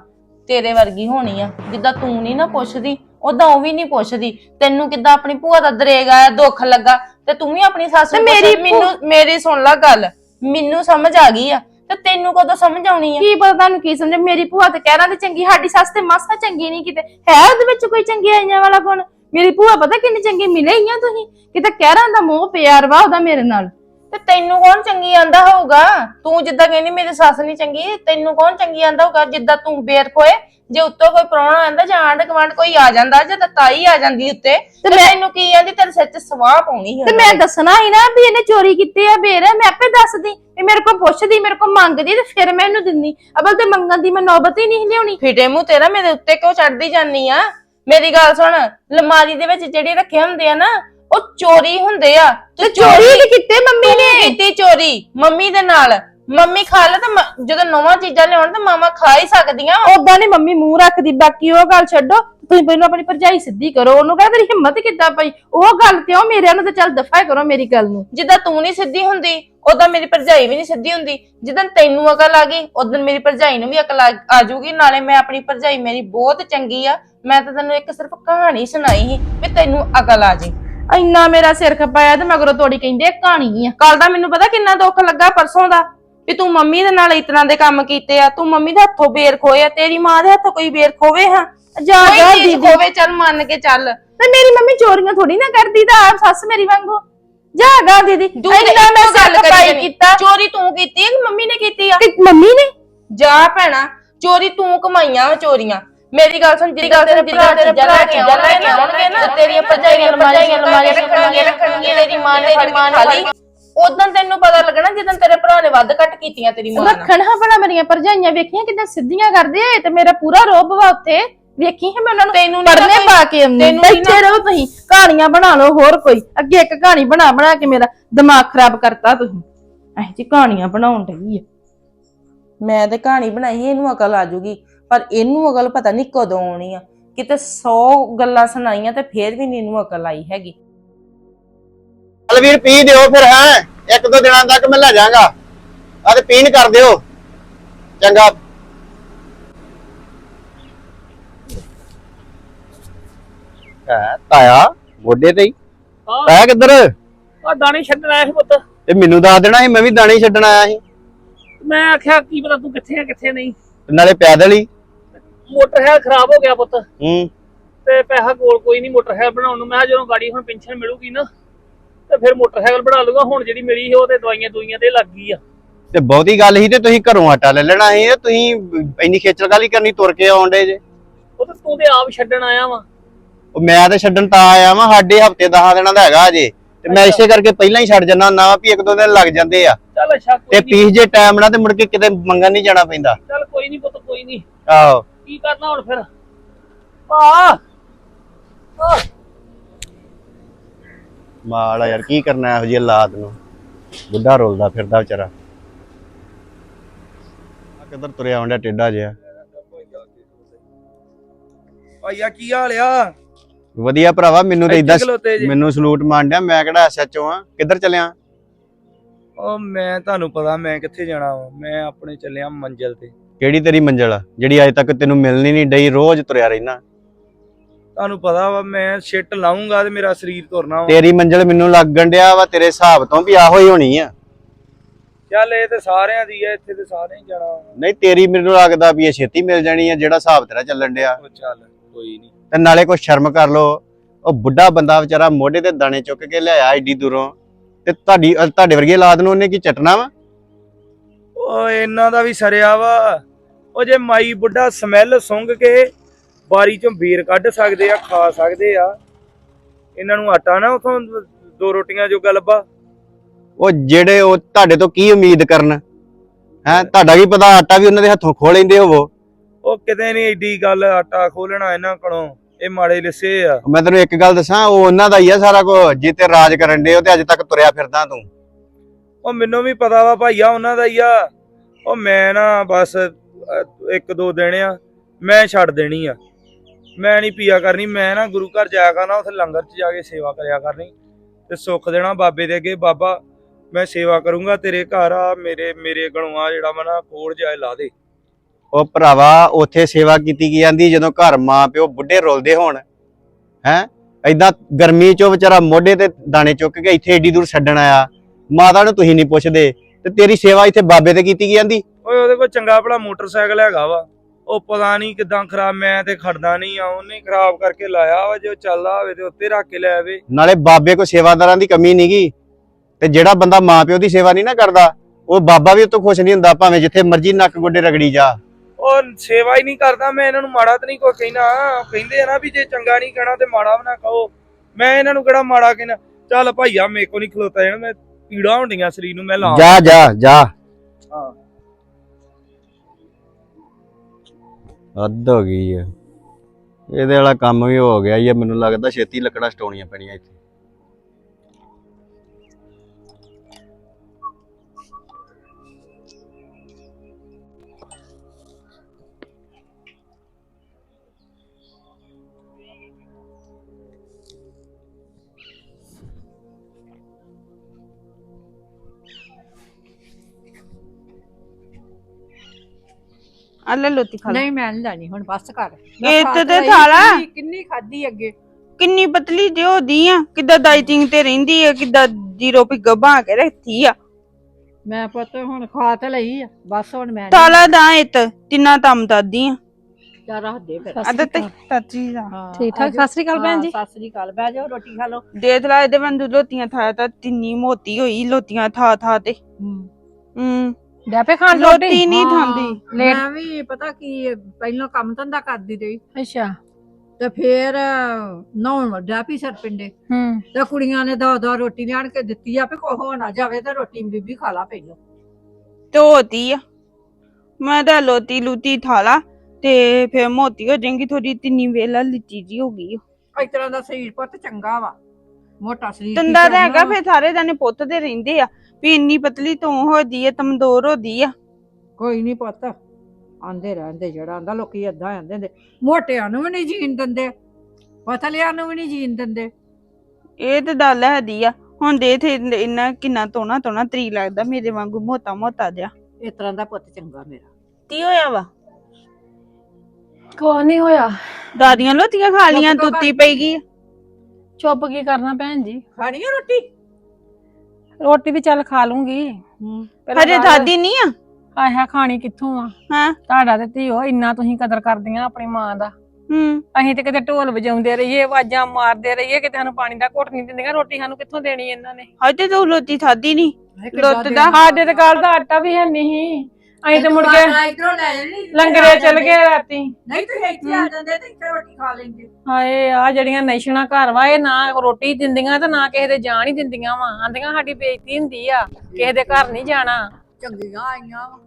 ਤੇਰੇ ਵਰਗੀ ਹੋਣੀ ਆ ਜਿੱਦਾਂ ਤੂੰ ਨਹੀਂ ਨਾ ਪੁੱਛਦੀ ਉਦਾਂ ਉਹ ਵੀ ਨਹੀਂ ਪੁੱਛਦੀ। ਤੈਨੂੰ ਕਿੱਦਾਂ ਆਪਣੀ ਭੂਆ ਦਾ ਦਰੇਗ ਆਇਆ ਦੁੱਖ ਲੱਗਾ ਤੇ ਤੂੰ ਵੀ ਆਪਣੀ ਸੱਸ ਨੂੰ
ਮੇਰੀ
ਮੈਨੂੰ ਮੇਰੀ ਸੁਣ ਲੈ ਗੱਲ ਮੈਨੂੰ ਸਮਝ ਆ ਗਈ ਆ ਤੇ ਤੈਨੂੰ ਕਦੋਂ ਸਮਝ ਆਉਣੀ ਆ?
ਕੀ ਪਤਾ ਤੁਹਾਨੂੰ ਕੀ ਸਮਝ ਮੇਰੀ ਭੂਆ ਤੇ ਕਹਿਣਾ ਤੇ ਚੰਗੀ ਸਾਡੀ ਸੱਸ ਤੇ ਮਾਸਾ ਚੰਗੀ ਨਹੀਂ ਕਿਤੇ। ਹੈ ਉਹਦੇ ਵਿੱਚ ਕੋਈ ਚੰਗੀ ਆਈਆਂ ਵਾਲਾ ਗੁਣ? ਮੇਰੀ ਭੂਆ ਪਤਾ ਕਿੰਨੀ ਚੰਗੀ ਮਿਲੇ ਹੀ ਆ ਤੁਸੀਂ? ਕਿਤੇ ਕਹਿਰਾਂ ਦਾ ਮੋਹ ਪਿਆਰ ਵਾ ਉਹਦਾ ਮੇਰੇ ਨਾਲ।
ਤੇ ਤੈਨੂੰ ਕੌਣ ਚੰਗੀ ਆਂਦਾ ਹੋਊਗਾ? ਤੂੰ ਜਿੱਦਾਂ ਕਹਿੰਦੀ ਮੇਰੀ ਸੱਸ ਨਹੀਂ ਚੰਗੀ ਤੈਨੂੰ ਕੌਣ ਚੰਗੀ ਆਂਦਾ ਹੋਊਗਾ? ਜਿੱਦਾਂ ਤੂੰ ਬੇਰ ਖੋਏ ਜੇ ਉੱਤੋਂ ਕੋਈ ਪ੍ਰਾਹੁਣਾ ਆਂਦਾ ਜਾਂ ਆਂਢ ਗੁਆਂਢ ਕੋਈ ਆ ਜਾਂਦਾ ਜਾਂ ਤਾਂ ਤਾਈ ਆ ਜਾਂਦੀ ਉੱਤੇ ਤੇ ਤੈਨੂੰ ਕੀ ਆਂਦੀ? ਤੇਰੇ ਸਿਰ 'ਚ ਸਵਾਹ ਪਾਉਣੀ
ਤੇ
ਹੈ
ਮੈਂ ਦੱਸਣਾ ਹੀ ਨਾ ਵੀ ਇਹਨੇ ਚੋਰੀ ਕੀਤੀ ਆ ਬੇਰ ਮੈਂ ਆਪੇ ਦੱਸਦੀ ਵੀ ਮੇਰੇ ਕੋਲ ਪੁੱਛਦੀ ਮੇਰੇ ਕੋਲ ਮੰਗਦੀ ਤੇ ਫਿਰ ਮੈਂ ਇਹਨੂੰ ਦਿੰਦੀ। ਅਬਲ ਤੇ ਮੰਗਣ ਦੀ ਮੈਂ ਨੌਬਤ ਹੀ ਨਹੀਂ ਲਿਆਉਣੀ।
ਫਿਟੇ ਮੂੰਹ ਤੇਰਾ ਮੇਰੇ ਉੱਤੇ ਕਿਉਂ ਚੜਦੀ ਜਾਨੀ ਆ? ਮੇਰੀ ਗੱਲ ਸੁਣ ਲਮਾਰੀ ਦੇ ਵਿੱਚ ਜਿਹੜੇ ਰੱਖੇ ਹੁੰਦੇ ਆ ਨਾ ਉਹ ਚੋਰੀ ਹੁੰਦੇ ਆ।
ਤੇ ਚੋਰੀ ਵੀ ਕੀਤੇ ਮੰਮੀ ਨੇ?
ਕੀਤੀ ਚੋਰੀ ਮੰਮੀ ਦੇ ਨਾਲ। ਮੰਮੀ ਖਾ ਲੈ ਤਾਂ ਮ- ਜਦੋਂ ਨਵਾਂ ਚੀਜ਼ਾਂ ਲਿਆਉਣ ਤਾਂ ਮਾਮਾ ਖਾ ਹੀ ਸਕਦੀਆਂ
ਉਦਾਂ ਨਹੀਂ ਮੰਮੀ ਮੂੰਹ ਰੱਖਦੀ ਬਾਕੀ ਉਹ ਗੱਲ ਛੱਡੋ ਤੁਸੀਂ ਪਹਿਲਾਂ ਆਪਣੀ ਭਰਜਾਈ ਸਿੱਧੀ ਕਰੋ ਉਹਨੂੰ ਕਹਿੰਦਾ ਤੇਰੀ ਹਿੰਮਤ ਕਿੱਦਾਂ ਪਈ? ਉਹ ਗੱਲ ਤੇ ਉਹ ਮੇਰੇ ਨੂੰ ਤੇ ਚੱਲ ਦਫਾ ਕਰੋ ਮੇਰੀ ਗੱਲ ਨੂੰ।
ਜਿੱਦਾਂ ਤੂੰ ਨਹੀਂ ਸਿੱਧੀ ਹੁੰਦੀ ਉਦਾਂ ਮੇਰੀ ਭਰਜਾਈ ਵੀ ਨਹੀਂ ਸਿੱਧੀ ਹੁੰਦੀ। ਜਿੱਦਾਂ ਤੈਨੂੰ ਅਕਲ ਆ ਗਈ ਉਦੋਂ ਮੇਰੀ ਭਰਜਾਈ ਨੂੰ ਵੀ ਅਕਲ ਆ ਆ ਜਾਊਗੀ ਨਾਲੇ ਮੈਂ ਆਪਣੀ ਭਰਜਾਈ ਮੇਰੀ ਬਹੁਤ ਚੰਗੀ ਆ। ਮੈਂ ਤਾਂ ਤੈਨੂੰ ਇੱਕ ਸਿਰਫ ਕਹਾਣੀ ਸੁਣਾਈ ਸੀ ਵੀ ਤੈਨੂੰ ਅਕਲ ਆ ਜੇ
ਇੰਨਾ ਮੇਰਾ ਸਿਰ ਖਪਾਇਆ ਤੇ ਮਗਰੋਂ ਤੋੜੀ ਕਹਿੰਦੇ ਇਹ ਕਹਾਣੀ ਆ।
ਕੱਲ ਦਾ ਮੈਨੂੰ ਪਤਾ ਕਿੰਨਾ ਦੁੱਖ ਲੱਗਾ ਪਰਸੋਂ ਦਾ। ਵੀ ਤੂੰ ਮੰਮੀ ਦੇ ਨਾਲ ਤਰ੍ਹਾਂ ਦੇ ਕੰਮ ਕੀਤੇ ਆ ਤੂੰ ਮੰਮੀ ਦੇ ਹੱਥੋਂ ਬੇਰ ਖੋਏ ਆ ਤੇਰੀ ਮਾਂ ਦੇ ਹੱਥੋਂ ਕੋਈ ਬੇਰ ਖੋਵੇ ਹਾਂ?
ਜਾ
ਕੋਈ
ਜਾ
ਚੀਜ਼
ਦੀਦੀ
ਚੱਲ ਮੰਨ ਕੇ ਚੱਲ।
ਤੇ ਮੇਰੀ ਮੰਮੀ ਚੋਰੀਆਂ ਥੋੜੀ ਨਾ ਕਰਦੀ ਤਾਂ ਆਪ ਸੱਸ ਮੇਰੀ ਵਾਂਗੂ। ਜਾ ਗਾ ਦੀਦੀ ਇੰਨਾ ਮੈਂ
ਗੱਲ ਕਰੀ।
ਕੀਤਾ।
ਚੋਰੀ ਤੂੰ ਕੀਤੀ ਹੈ ਕਿ ਮੰਮੀ ਨੇ ਕੀਤੀ ਆ?
ਤੇ ਮੰਮੀ ਨੇ?
ਜਾ ਭੈਣਾ ਚੋਰੀ ਤੂੰ ਕਮਾਈਆਂ ਵਾ ਚੋਰੀਆਂ। ਮੇਰੀ ਗੱਲ ਸੁਣ ਜਿਹੜੀ ਗੱਲ ਤੇਰੇ ਭਰਾ ਤੇਰੇ ਭਰਾ ਚੀਜ਼ਾਂ ਲੈ ਕੇ ਆਉਣਗੇ ਨਾ ਤੇਰੀਆਂ ਭਰਜਾਈਆਂ ਲਮਾਰੀਆਂ ਲਮਾਰੀਆਂ ਰੱਖਣਗੀਆਂ ਰੱਖਣਗੀਆਂ ਤੇਰੀ ਮਾਂ ਨੇ ਤੇਰੀ ਮਾਂ ਨੇ ਖਾਲੀ ਉਦੋਂ ਤੈਨੂੰ ਪਤਾ ਲੱਗਣਾ ਜਦੋਂ ਤੇਰੇ ਭਰਾ ਨੇ ਵੱਧ ਘੱਟ ਕੀਤੀਆਂ ਤੇਰੀ ਮਾਂ ਨਾਲ।
ਰੱਖਣ ਹਾਂ ਭਲਾ ਮੇਰੀਆਂ ਭਰਜਾਈਆਂ ਵੇਖੀਆਂ ਕਿਦਾਂ ਸਿੱਧੀਆਂ ਕਰਦੇ ਆ ਇਹ ਤੇ ਮੇਰਾ ਪੂਰਾ ਰੋਬ ਵਾ ਉੱਥੇ। ਵੇਖੀ ਹੈ ਮੈਂ ਉਹਨਾਂ ਨੂੰ?
ਤੈਨੂੰ ਨੀ ਨਾ
ਪੜਨੇ
ਕੋਈ-
ਪਾ ਕੇ ਆਉਂਦੀ।
ਤੈਨੂੰ ਨੀ
ਬੈਠੇ ਰਹੋ ਤੁਸੀਂ ਕਹਾਣੀਆਂ ਬਣਾ ਲਓ ਹੋਰ ਕੋਈ। ਅੱਗੇ ਇੱਕ ਕਹਾਣੀ ਬਣਾ ਬਣਾ ਕੇ ਮੇਰਾ ਦਿਮਾਗ ਖਰਾਬ ਕਰਤਾ ਤੁਸੀਂ। ਇਹ ਜੀ ਕਹਾਣੀਆਂ ਬਣਾਉਣ ਡਈ ਆ।
ਮੈਂ ਤੇ ਕਹਾਣੀ ਬਣਾਈ ਇਹਨੂੰ ਅਕਲ ਆ ਜੂਗੀ। ਪਰ ਇਹਨੂੰ ਅਕਲ ਪਤਾ ਨਹੀਂ ਕਦੋਂ ਆਉਣੀ ਆ। ਕਿਤੇ 100 ਗੱਲਾਂ ਸੁਣਾਈਆਂ ਤੇ ਫੇਰ ਵੀ ਨਹੀਂ ਇਹਨੂੰ ਅਕਲ ਆਈ ਹੈਗੀ।
ਚੱਲ ਵੀਰ ਪੀ ਦਿਓ ਫਿਰ ਹੈ? ਇੱਕ ਦੋ ਦਿਨਾਂ ਤੱਕ ਮੈਂ ਲੈ ਜਾਵਾਂਗਾ ਆ ਤੇ ਪੀਣ ਕਰ ਦਿਓ। ਚੰਗਾ। ਹੈ ਤਾਇਆ ਗੋਡੇ ਤੇ ਹੀ। ਤਾਇਆ ਕਿੱਧਰ?
ਆ ਦਾਣੇ ਛੱਡਣ ਆਇਆ ਸੀ ਪੁੱਤ।
ਤੇ ਮੈਨੂੰ ਦੱਸ ਦੇਣਾ ਸੀ ਮੈਂ ਵੀ ਦਾਣੇ ਛੱਡਣ ਆਇਆ ਸੀ।
ਮੈਂ ਆਖਿਆ ਕੀ ਪਤਾ ਤੂੰ ਕਿੱਥੇ ਆ ਕਿੱਥੇ ਨਹੀਂ।
ਤੇ ਨਾਲੇ ਪੈਦਲ ਹੀ
ਮੋਟਰਸਾਈਕਲ ਖਰਾਬ ਹੋ ਗਿਆ ਪੁੱਤ।
ਹੂੰ।
ਤੇ ਪੈਸਾ ਕੋਲ ਕੋਈ ਨਹੀਂ ਮੋਟਰਸਾਈਕਲ ਬਣਾਉਣ ਨੂੰ। ਮੈਂ ਕਿਹਾ ਜਦੋਂ ਗਾੜੀ ਹੁਣ ਪੈਨਸ਼ਨ ਮਿਲੂਗੀ ਨਾ ਤੇ ਫਿਰ ਮੋਟਰਸਾਈਕਲ ਬਣਾ ਲੂਗਾ ਹੁਣ ਜਿਹੜੀ ਮੇਰੀ ਉਹ ਤੇ ਦਵਾਈਆਂ ਦੁਈਆਂ ਤੇ ਲੱਗ ਗਈ ਆ।
ਤੇ ਬਹੁਤੀ ਗੱਲ ਸੀ ਤੇ ਤੁਸੀਂ ਘਰੋਂ ਆਟਾ ਲੈ ਲੈਣਾ ਸੀ ਤੁਸੀਂ ਇੰਨੀ ਖੇਚਲ ਕਾਲੀ ਕਰਨੀ ਤੁਰ ਕੇ ਆਉਂਦੇ ਜੇ।
ਉਹ ਤੇ ਤੂੰ ਤੇ ਆਪ ਛੱਡਣ ਆਇਆ ਵਾ।
ਉਹ ਮੈਂ ਤੇ ਛੱਡਣ ਤਾਂ ਆਇਆ ਵਾਂ ਸਾਡੇ ਹਫ਼ਤੇ 10 ਦਿਨਾਂ ਦਾ ਹੈਗਾ ਅਜੇ ਤੇ ਮੈਂ ਇਸੇ ਕਰਕੇ ਪਹਿਲਾਂ ਹੀ ਛੱਡ ਜੰਨਾ ਹੁੰਦਾ ਵਾਂ ਵੀ ਇੱਕ ਦੋ ਦਿਨ ਲੱਗ ਜਾਂਦੇ ਆ।
ਚੱਲ ਅੱਛਾ
ਤੇ
ਕੋਈ
ਪੀਸ ਜੇ ਟਾਈਮ ਨਾਲ ਤੇ ਮੁੜ ਕੇ ਕਿਤੇ ਮੰਗਣ ਨਹੀਂ ਜਾਣਾ ਪੈਂਦਾ।
ਚੱਲ ਕੋਈ ਨਹੀਂ ਪੁੱਤ ਕੋਈ ਨਹੀਂ
ਆਹੋ।
ਕੀ ਕਰਨਾ ਹੁਣ ਫਿਰ? ਆ! ਆ!
ਮਾਲਾ ਯਾਰ ਕੀ ਕਰਨਾ ਇਹੋ ਜਿਹੀ ਔਲਾਦ ਨੂੰ? ਬੁੱਢਾ ਰੋਲਦਾ ਫਿਰਦਾ ਵਿਚਾਰਾ। ਆ ਕਿੱਧਰ ਤੁਰਿਆ ਆਉਂਦਾ ਟੇਡਾ ਜਿਹਾ?
ਭਾਈਆ ਕੀ ਹਾਲ ਆ?
ਵਧੀਆ ਭਰਾਵਾ ਮੈਨੂੰ ਤੇ
ਇੱਥੇ
ਇਦਾਂ
ਖਲੋਤੇ ਜੀ।
ਮੈਨੂੰ ਸਲੂਟ ਮਾਰਨ ਮੈਂ ਕਿਹੜਾ ਐਸਐਚਓ ਆ? ਕਿੱਧਰ ਚੱਲਿਆ?
ਉਹ ਮੈਂ ਤੁਹਾਨੂੰ ਪਤਾ ਮੈਂ ਕਿੱਥੇ ਜਾਣਾ ਵਾ? ਮੈਂ ਆਪਣੇ ਚੱਲਿਆ ਮੰਜ਼ਿਲ ਤੇ।
ਕਿਹੜੀ ਤੇਰੀ ਮੰਜ਼ਲ ਆ? ਜਿਹੜੀ ਅਜੇ ਤੱਕ ਤੈਨੂੰ ਮਿਲਣੀ ਨਹੀਂ ਡਈ ਰੋਜ਼ ਤੁਰਿਆ ਰਹਿਣਾ।
ਤੁਹਾਨੂੰ ਪਤਾ ਵਾ ਮੈਂ ਛਿੱਟ ਲਾਉਂਗਾ ਤੇ ਮੇਰਾ ਸਰੀਰ ਤੁਰਨਾ ਵਾ।
ਤੇਰੀ ਮੰਜ਼ਲ ਮੈਨੂੰ ਲੱਗਣ ਡਿਆ ਵਾ ਤੇਰੇ ਹਿਸਾਬ ਤੋਂ ਵੀ ਆਹੋ ਹੀ ਹੋਣੀ ਆ।
ਚੱਲ ਇਹ ਤੇ ਸਾਰਿਆਂ ਦੀ ਆ ਇੱਥੇ ਤੇ ਸਾਰਿਆਂ ਹੀ ਜਾਣਾ ਵਾ।
ਨਹੀਂ ਤੇਰੀ ਮੈਨੂੰ ਲੱਗਦਾ ਵੀ ਇਹ ਛੇਤੀ ਮਿਲ ਜਾਣੀ ਆ ਜਿਹੜਾ ਹਿਸਾਬ ਤੇਰਾ ਚੱਲਣ ਡਿਆ।
ਉਹ ਚੱਲ ਕੋਈ ਨਹੀਂ
ਤੇ ਨਾਲੇ ਕੋਈ ਸ਼ਰਮ ਕਰ ਲੋ ਉਹ ਬੁੱਢਾ ਬੰਦਾ ਵਿਚਾਰਾ ਮੋਢੇ ਤੇ ਦਾਣੇ ਚੁੱਕ ਕੇ ਲਿਆਇਆ ਏਡੀ ਦੂਰੋਂ। ਤੇ ਤੁਹਾਡੀ ਤੁਹਾਡੇ ਵਰਗੀ ਔਲਾਦ ਨੂੰ ਉਹਨੇ ਕੀ ਚਟਣਾ ਵਾ?
ਉਹ ਇਹਨਾਂ ਦਾ ਵੀ ਸਰਿਆ ਵਾ। ਉਹ ਜੇ ਮਾਈ ਬੁੱਢਾ ਸਮੈਲ ਸੁੰਘ ਕੇ ਬਾਰੀ ਚੋਂ ਬੀਰ ਕੱਢ ਸਕਦੇ ਆ ਖਾ ਸਕਦੇ ਆ। ਇਹਨਾਂ ਨੂੰ ਆਟਾ ਨਾ ਉਥੋਂ ਦੋ ਰੋਟੀਆਂ ਜੋਗਾ ਲੱਭਾ।
ਉਹ ਜਿਹੜੇ ਉਹ ਤੁਹਾਡੇ ਤੋਂ ਕੀ ਉਮੀਦ ਕਰਨ? ਹੈ ਤੁਹਾਡਾ ਕੀ ਪਤਾ ਆਟਾ ਵੀ ਉਹਨਾਂ ਦੇ ਹੱਥੋਂ ਖੋ ਲੈਂਦੇ ਹੋਵੋ?
ਉਹ ਕਿਤੇ ਨਹੀਂ ਏਡੀ ਗੱਲ ਆਟਾ ਖੋਲਣਾ ਇਹਨਾਂ ਕੋਲੋਂ ਇਹ ਮਾੜੇ ਲਿਸੇ ਆ।
ਮੈਂ ਤੈਨੂੰ ਇੱਕ ਗੱਲ ਦੱਸਾਂ ਉਹ ਉਹਨਾਂ ਦਾ ਹੀ ਆ ਸਾਰਾ ਕੁਝ ਜੇ ਤੇ ਰਾਜ ਕਰਨ ਦੇ ਉਹ ਤੇ ਅੱਜ ਤੱਕ ਤੁਰਿਆ ਫਿਰਦਾ ਤੂੰ।
ਉਹ ਮੈਨੂੰ ਵੀ ਪਤਾ ਵਾ ਭਾਈਆ ਉਹਨਾਂ ਦਾ ਹੀ ਆ। ਉਹ ਮੈਂ ਨਾ ਬਸ ਇੱਕ ਦੋ ਦਿਨ ਆ ਮੈਂ ਛੱਡ ਦੇਣੀ ਆ। ਮੈਂ ਨਹੀਂ ਪੀਆ ਕਰਨੀ ਮੈਂ ਨਾ ਗੁਰੂ ਘਰ ਜਾਇਆ ਕਰਨਾ ਉੱਥੇ ਲੰਗਰ 'ਚ ਜਾ ਕੇ ਸੇਵਾ ਕਰਿਆ ਕਰਨੀ ਤੇ ਸੁੱਖ ਦੇਣਾ ਬਾਬੇ ਦੇ ਅੱਗੇ ਬਾਬਾ ਮੈਂ ਸੇਵਾ ਕਰੂੰਗਾ ਤੇਰੇ ਘਰ ਆ ਮੇਰੇ ਮੇਰੇ ਗਲੋਂ ਆ ਜਿਹੜਾ ਮਨਾ ਕੋੜ ਜਾਏ ਲਾ ਦੇ।
ਉਹ ਭਰਾਵਾ ਉੱਥੇ ਸੇਵਾ ਕੀਤੀ ਕੀ ਜਾਂਦੀ ਜਦੋਂ ਘਰ ਮਾਂ ਪਿਓ ਬੁੱਢੇ ਰੋਲਦੇ ਹੋਣ ਹੈ? ਐਦਾਂ ਗਰਮੀ ਚੋਂ ਵਿਚਾਰਾ ਮੋਢੇ ਤੇ ਦਾਣੇ ਚੁੱਕ ਕੇ ਇੱਥੇ ਏਡੀ ਦੂਰ ਛੱਡਣ ਆਇਆ ਮਾਤਾ ਨੂੰ ਤੁਸੀਂ ਨਹੀਂ ਪੁੱਛਦੇ ਤੇ ਤੇਰੀ ਸੇਵਾ ਇੱਥੇ ਬਾਬੇ ਤੇ ਕੀਤੀ ਕੀ ਜਾਂਦੀ?
ਓਏ ਉਹਦੇ ਕੋਲ ਚੰਗਾ ਭਲਾ ਮੋਟਰਸਾਈਕਲ ਹੈਗਾ ਵਾ। ਉਹ ਪਤਾ ਨਹੀਂ ਕਿਦਾਂ ਖਰਾਬ ਮੈਂ ਤੇ ਖੜਦਾ ਨਹੀਂ ਆ ਉਹਨੇ ਖਰਾਬ ਕਰਕੇ ਲਾਇਆ ਵਾ ਜੇ ਉਹ ਚੱਲਦਾ ਹੋਵੇ ਤੇ ਉੱਤੇ ਰੱਖ ਕੇ ਲੈ ਆਵੇ।
ਨਾਲੇ ਬਾਬੇ ਕੋ ਸੇਵਾਦਾਰਾਂ ਦੀ ਕਮੀ ਨਹੀਂਗੀ ਤੇ ਜਿਹੜਾ ਬੰਦਾ ਮਾਂ ਪਿਓ ਦੀ ਸੇਵਾ ਨਹੀਂ ਨਾ ਕਰਦਾ ਉਹ ਬਾਬਾ ਵੀ ਉਹ ਤੋਂ ਖੁਸ਼ ਨਹੀਂ ਹੁੰਦਾ ਭਾਵੇਂ ਜਿੱਥੇ ਮਰਜ਼ੀ ਨੱਕ ਗੋਡੇ ਰਗੜੀ ਜਾ।
ਉਹ ਸੇਵਾ ਹੀ ਨਹੀਂ ਕਰਦਾ ਮੈਂ ਇਹਨਾਂ ਨੂੰ ਮਾੜਾ ਤਾਂ ਨਹੀਂ ਕੋਈ ਕਹਿਣਾ। ਕਹਿੰਦੇ ਆ ਨਾ ਵੀ ਜੇ ਚੰਗਾ ਨਹੀਂ ਕਹਿਣਾ ਤੇ ਮਾੜਾ ਵੀ ਨਾ ਕਹੋ। ਮੈਂ ਇਹਨਾਂ ਨੂੰ ਕਿਹੜਾ ਮਾੜਾ ਕਹਿਣਾ? ਚੱਲ ਭਾਈਆ ਮੇਰੇ ਕੋ ਨਹੀਂ ਖਲੋਤਾ ਜਾਣਾ ਮੈਂ ਪੀੜਾ ਹੁੰਦੀਆਂ ਸਰੀਰ ਨੂੰ ਮੈਂ ਲਾ
ਜਾ ਜਾ ਜਾ।
ਹਾਂ।
ਹੱਦ ਹੋ ਗਈ ਹੈ ਇਹਦੇ ਵਾਲਾ ਕੰਮ ਵੀ ਹੋ ਗਿਆ ਇਹ ਮੈਨੂੰ ਲੱਗਦਾ ਛੇਤੀ ਲੱਕੜਾਂ ਸਟਾਉਣੀਆਂ ਪੈਣੀਆਂ ਇੱਥੇ।
ਆ ਲੈ ਲੋਤੀ ਖਾ ਲੈ।
ਨਹੀਂ ਮੈਂ ਨਹੀਂ ਲੈਣੀ ਹੁਣ ਬਸ ਕਰ।
ਇਹ ਤੇ ਤੇ ਖਾ ਲਾ।
ਕਿੰਨੀ ਖਾਦੀ ਅੱਗੇ?
ਕਿੰਨੀ ਪਤਲੀ ਤੇ ਉਹਦੀ ਆ ਕਿੱਦਾਂ ਡਾਈਟਿੰਗ ਤੇ ਰਹਿੰਦੀ ਆ ਕਿੱਦਾਂ ਜ਼ੀਰੋ ਪਿੱਗ ਬਣਾ ਕੇ ਰੱਖੀ ਆ।
ਮੈਂ ਪੁੱਤ ਹੁਣ ਖਾ ਤੇ ਲਈ ਆ ਬਸ ਹੁਣ ਮੈਂ
ਤਾਲਾ ਦਾ ਇਤ ਤਿੰਨਾ ਤਮ ਦਾਦੀ ਆ।
ਚਾਹ ਰੱਖ ਦੇ ਫਿਰ
ਅਦਤ ਤੱਤੀ ਦਾ।
ਹਾਂ,
ਠੀਕ ਠਾਕ?
ਆ ਜਾਓ।
ਸਤਿ ਸ੍ਰੀ ਅਕਾਲ ਭੈਣ ਜੀ।
ਸਤਿ ਸ੍ਰੀ ਅਕਾਲ। ਬਹਿ ਜਾਓ ਰੋਟੀ ਖਾ ਲਓ।
ਦੇਖ ਲਾ ਇਹਦੇ ਬੰਦੂ ਲੋਤੀਆਂ ਥਾ ਤਾਂ ਤਿੰਨੀ ਮੋਤੀ ਹੋਈ ਲੋਤੀਆਂ ਥਾ ਥਾ ਤੇ। ਹੂੰ।
ਡੈਪੇ ਖਾਣ
ਲੋਤੀ ਨਹੀਂ
ਹਾਂ,
ਥਾਂਦੀ
ਲੇਟ-
ਮੈਂ ਵੀ ਪਤਾ ਕੀ ਪਹਿਲਾਂ ਕੰਮ ਧੰਦਾ ਕਰਦੀ ਰਹੀ।
ਅੱਛਾ।
ਤੇ ਫੇਰ ਨਹਾਉਣ ਵੱਡਾ ਵੀ ਸਰ ਪਿੰਡੇ।
ਹੂੰ।
ਤੇ ਕੁੜੀਆਂ ਨੇ ਦੋ ਦੋ ਰੋਟੀ ਲਿਆਣ ਕੇ ਦਿੱਤੀ ਆ ਵੀ ਕੋ ਹੋ ਨਾ ਜਾਵੇ ਤੇ ਰੋਟੀ ਬੀਬੀ ਖਾ ਲਾ ਪਹਿਲਾਂ।
ਧੋਤੀ ਆ। ਮੈਂ ਤਾਂ ਲੋਤੀ ਲੂਤੀ ਥਾ ਲਾ ਤੇ ਫੇਰ ਮੋਤੀ ਹੋ ਜਾਏਗੀ ਥੋੜੀ ਤਿੰਨੀ ਵੇਲਾ ਲਿੱਚੀ ਜੀ ਹੋ ਗਈ ਆ।
ਇਸ ਤਰ੍ਹਾਂ ਦਾ ਸਰੀਰ ਪੁੱਤ ਚੰਗਾ ਵਾ। ਮੋਟਾ ਸਰੀਰ ਕੀ
ਦੰਦਾ ਤਾਂ ਹੈਗਾ
ਕਰਨਾ?
ਫੇਰ ਸਾਰੇ ਜਾਨੇ ਪੁੱਤਦੇ ਰਹਿੰਦੇ ਆ। ਵੀ ਇੰਨੀ ਪਤਲੀ ਤੂੰ ਹੋਦੀ ਆ ਤਮਦੋਰ ਹੋਦੀ ਆ।
ਕੋਈ ਨਹੀਂ ਪੁੱਤ ਆਂਦੇ ਰਹਿੰਦੇ ਜਿਹੜਾ ਆਂਦਾ ਲੋਕੀ ਏਦਾਂ ਆਂਦੇ ਨੇ ਮੋਟਿਆਂ ਨੂੰ ਵੀ ਨਹੀਂ ਜੀਣ ਦਿੰਦੇ ਪਤਲਿਆਂ ਨੂੰ ਵੀ ਨਹੀਂ ਜੀਣ ਦਿੰਦੇ।
ਇਹ ਤੇ ਗੱਲ ਹੈਦੀ ਆ। ਹੁਣ ਦੇ ਤੇ ਇੰਨਾ ਕਿੰਨਾ ਤੋਣਾ ਤੋਣਾ ਤਰੀ ਲੱਗਦਾ ਮੇਰੇ ਵਾਂਗੂ ਮੋਟਾ ਮੋਟਾ ਜਿਹਾ।
ਇਸ ਤਰ੍ਹਾਂ ਦਾ ਪੁੱਤ ਚੰਗਾ ਮੇਰਾ।
ਕੀ ਹੋਇਆ ਵਾ?
ਕੁਛ ਨਹੀਂ ਹੋਇਆ।
ਦਾਦੀਆਂ ਲੋਤੀਆਂ ਖਾ ਲੀਆਂ
ਚੁੱਪ ਕਰ।
ਤੁੱਤੀ ਪਈ ਗਈ ਆ।
ਚੁੱਪ ਕੀ ਕਰਨਾ ਭੈਣ ਜੀ?
ਖਾਣੀ ਆ ਰੋਟੀ?
ਰੋਟੀ ਵੀ ਚੱਲ ਖਾ ਲੂੰਗੀ। ਪਹਿਲਾਂ
ਹਜੇ ਖਾਦੀ ਨਹੀਂ ਆ?
ਹਾਏ ਹਾਏ ਖਾਣੀ ਕਿੱਥੋਂ ਆ?
ਹਾਂ।
ਤੁਹਾਡਾ ਤੇ ਧੀਓ ਇੰਨਾ ਤੁਸੀਂ ਕਦਰ ਕਰਦੀਆਂ ਆਪਣੀ ਮਾਂ ਦਾ।
ਹੂੰ।
ਅਸੀਂ ਤੇ ਕਿਤੇ ਢੋਲ ਵਜਾਉਂਦੇ ਰਹੀਏ ਆਵਾਜ਼ਾਂ ਮਾਰਦੇ ਰਹੀਏ ਕਿਤੇ ਸਾਨੂੰ ਪਾਣੀ ਦਾ ਘੁੱਟ ਨਹੀਂ ਦਿੰਦੀਆਂ ਰੋਟੀ ਸਾਨੂੰ ਕਿੱਥੋਂ ਦੇਣੀ ਇਹਨਾਂ ਨੇ?
ਹਜੇ ਤੂੰ ਲੋਤੀ ਖਾਦੀ ਨਹੀਂ। ਲੁੱਟ ਦਾ
ਸਾਡੇ ਤੇ ਕੱਲ ਦਾ ਆਟਾ ਵੀ ਹੈ ਨਹੀਂ। ਅਸੀਂ ਤੇ ਮੁੜ ਕੇ
ਇਧਰੋਂ ਲੈ ਲੈਣੀ
ਲੰਗਰੇ ਚਲ ਗਏ ਰਾਤੀ।
ਨਹੀਂ ਤੁਸੀਂ ਇੱਥੇ ਆ ਜਾਂਦੇ ਤੇ ਇੱਥੇ ਰੋਟੀ ਖਾ ਲੈਂਦੇ।
ਹਾਏ ਆ ਜਿਹੜੀਆਂ ਨੈਸ਼ਣਾ ਘਰ ਵਾ ਇਹ ਨਾ ਰੋਟੀ ਦਿੰਦੀਆਂ ਤੇ ਨਾ ਕਿਸੇ ਦੇ ਜਾਣ ਹੀ ਦਿੰਦੀਆਂ ਵਾ। ਆਂਦੀਆਂ ਸਾਡੀ ਬੇਇੱਜ਼ਤੀ ਹੁੰਦੀ ਆ ਕਿਸੇ ਦੇ ਘਰ ਨਹੀਂ ਜਾਣਾ।
ਚੰਗੀਆਂ ਆਈਆਂ ਵਾ।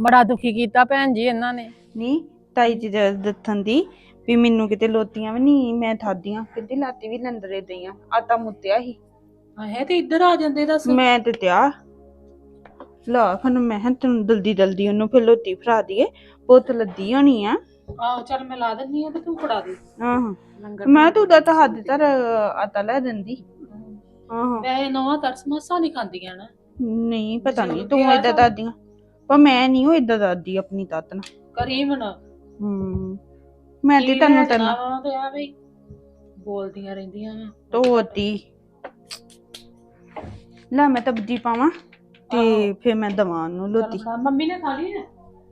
ਬੜਾ ਦੁਖੀ ਕੀਤਾ ਭੈਣ ਜੀ ਇਹਨਾਂ ਨੇ।
ਨਹੀਂ ਤਾਈ ਜੀ ਦੇ ਦੱਥਨ ਦੀ ਵੀ ਮੈਨੂੰ ਕਿਤੇ ਲੋਤੀਆਂ ਵੀ ਨਹੀਂ ਮੈਂ ਥਾਦੀਆਂ ਕਿਤੇ ਲਾਤੀ ਵੀ ਲੰਦਰੇ ਦਈਆਂ ਆਟਾ ਮੁੱਤਿਆ ਸੀ।
ਹਾਏ ਤੇ ਇੱਧਰ ਆ ਜਾਂਦੇ ਦੱਸ।
ਮੈਂ ਤੇ ਤਿਆ। ਲਾ ਫਨ ਮੈਂ ਕਿਹਾ ਤੈਨੂੰ ਜਲਦੀ ਜਲਦੀ ਉਹਨੂੰ ਫਿਰ ਲੋਤੀ ਫਰਾ ਦਈਏ ਪੁੱਤ ਲੱਦੀ ਹੋਣੀ ਆ।
ਆਹੋ ਚੱਲ ਮੈਂ ਲਾ ਦਿੰਨੀ ਆ ਤੇ ਤੂੰ ਫੜਾ ਦੇ।
ਆਹੋ।
ਲੰਗਰ
ਮੈਂ ਤੂੰ ਦਾ ਤਾਂ ਹੱਦ ਤਰ ਆਟਾ ਲੈ ਦਿੰਦੀ। ਆਹੋ।
ਵੈਸੇ ਨਵਾਂ ਤਰਸ ਮਸਾ ਨਹੀਂ ਖਾਂਦੀਆਂ ਨਾ।
ਨਹੀਂ ਪਤਾ ਨਹੀਂ ਤੂੰ
ਤਾਂ।
ਦਾਦੀਆਂ। ਪਰ ਮੈਂ ਨਹੀਂ ਉਹ ਏਦਾਂ ਦਾਦੀ ਆਪਣੀ ਤੱਤ ਨਾਲ।
ਕਰੀ ਮਨਾ
ਹੂੰ ਮੈਂ ਤੇ ਤੈਨੂੰ ਤੈਨੂੰ
ਤੇ ਆ ਵੀ ਬੋਲਦੀਆਂ ਰਹਿੰਦੀਆਂ।
ਤੋਤੀ ਲੈ ਮੈਂ ਤਬਦੀ ਪਾਵਾਂ। ਤੇ ਫਿਰ ਮੈਂ ਦਵਾਂ ਨੂੰ ਲੋਤੀ।
ਮੰਮੀ ਨੇ ਖਾ ਲਈ ਹੈ?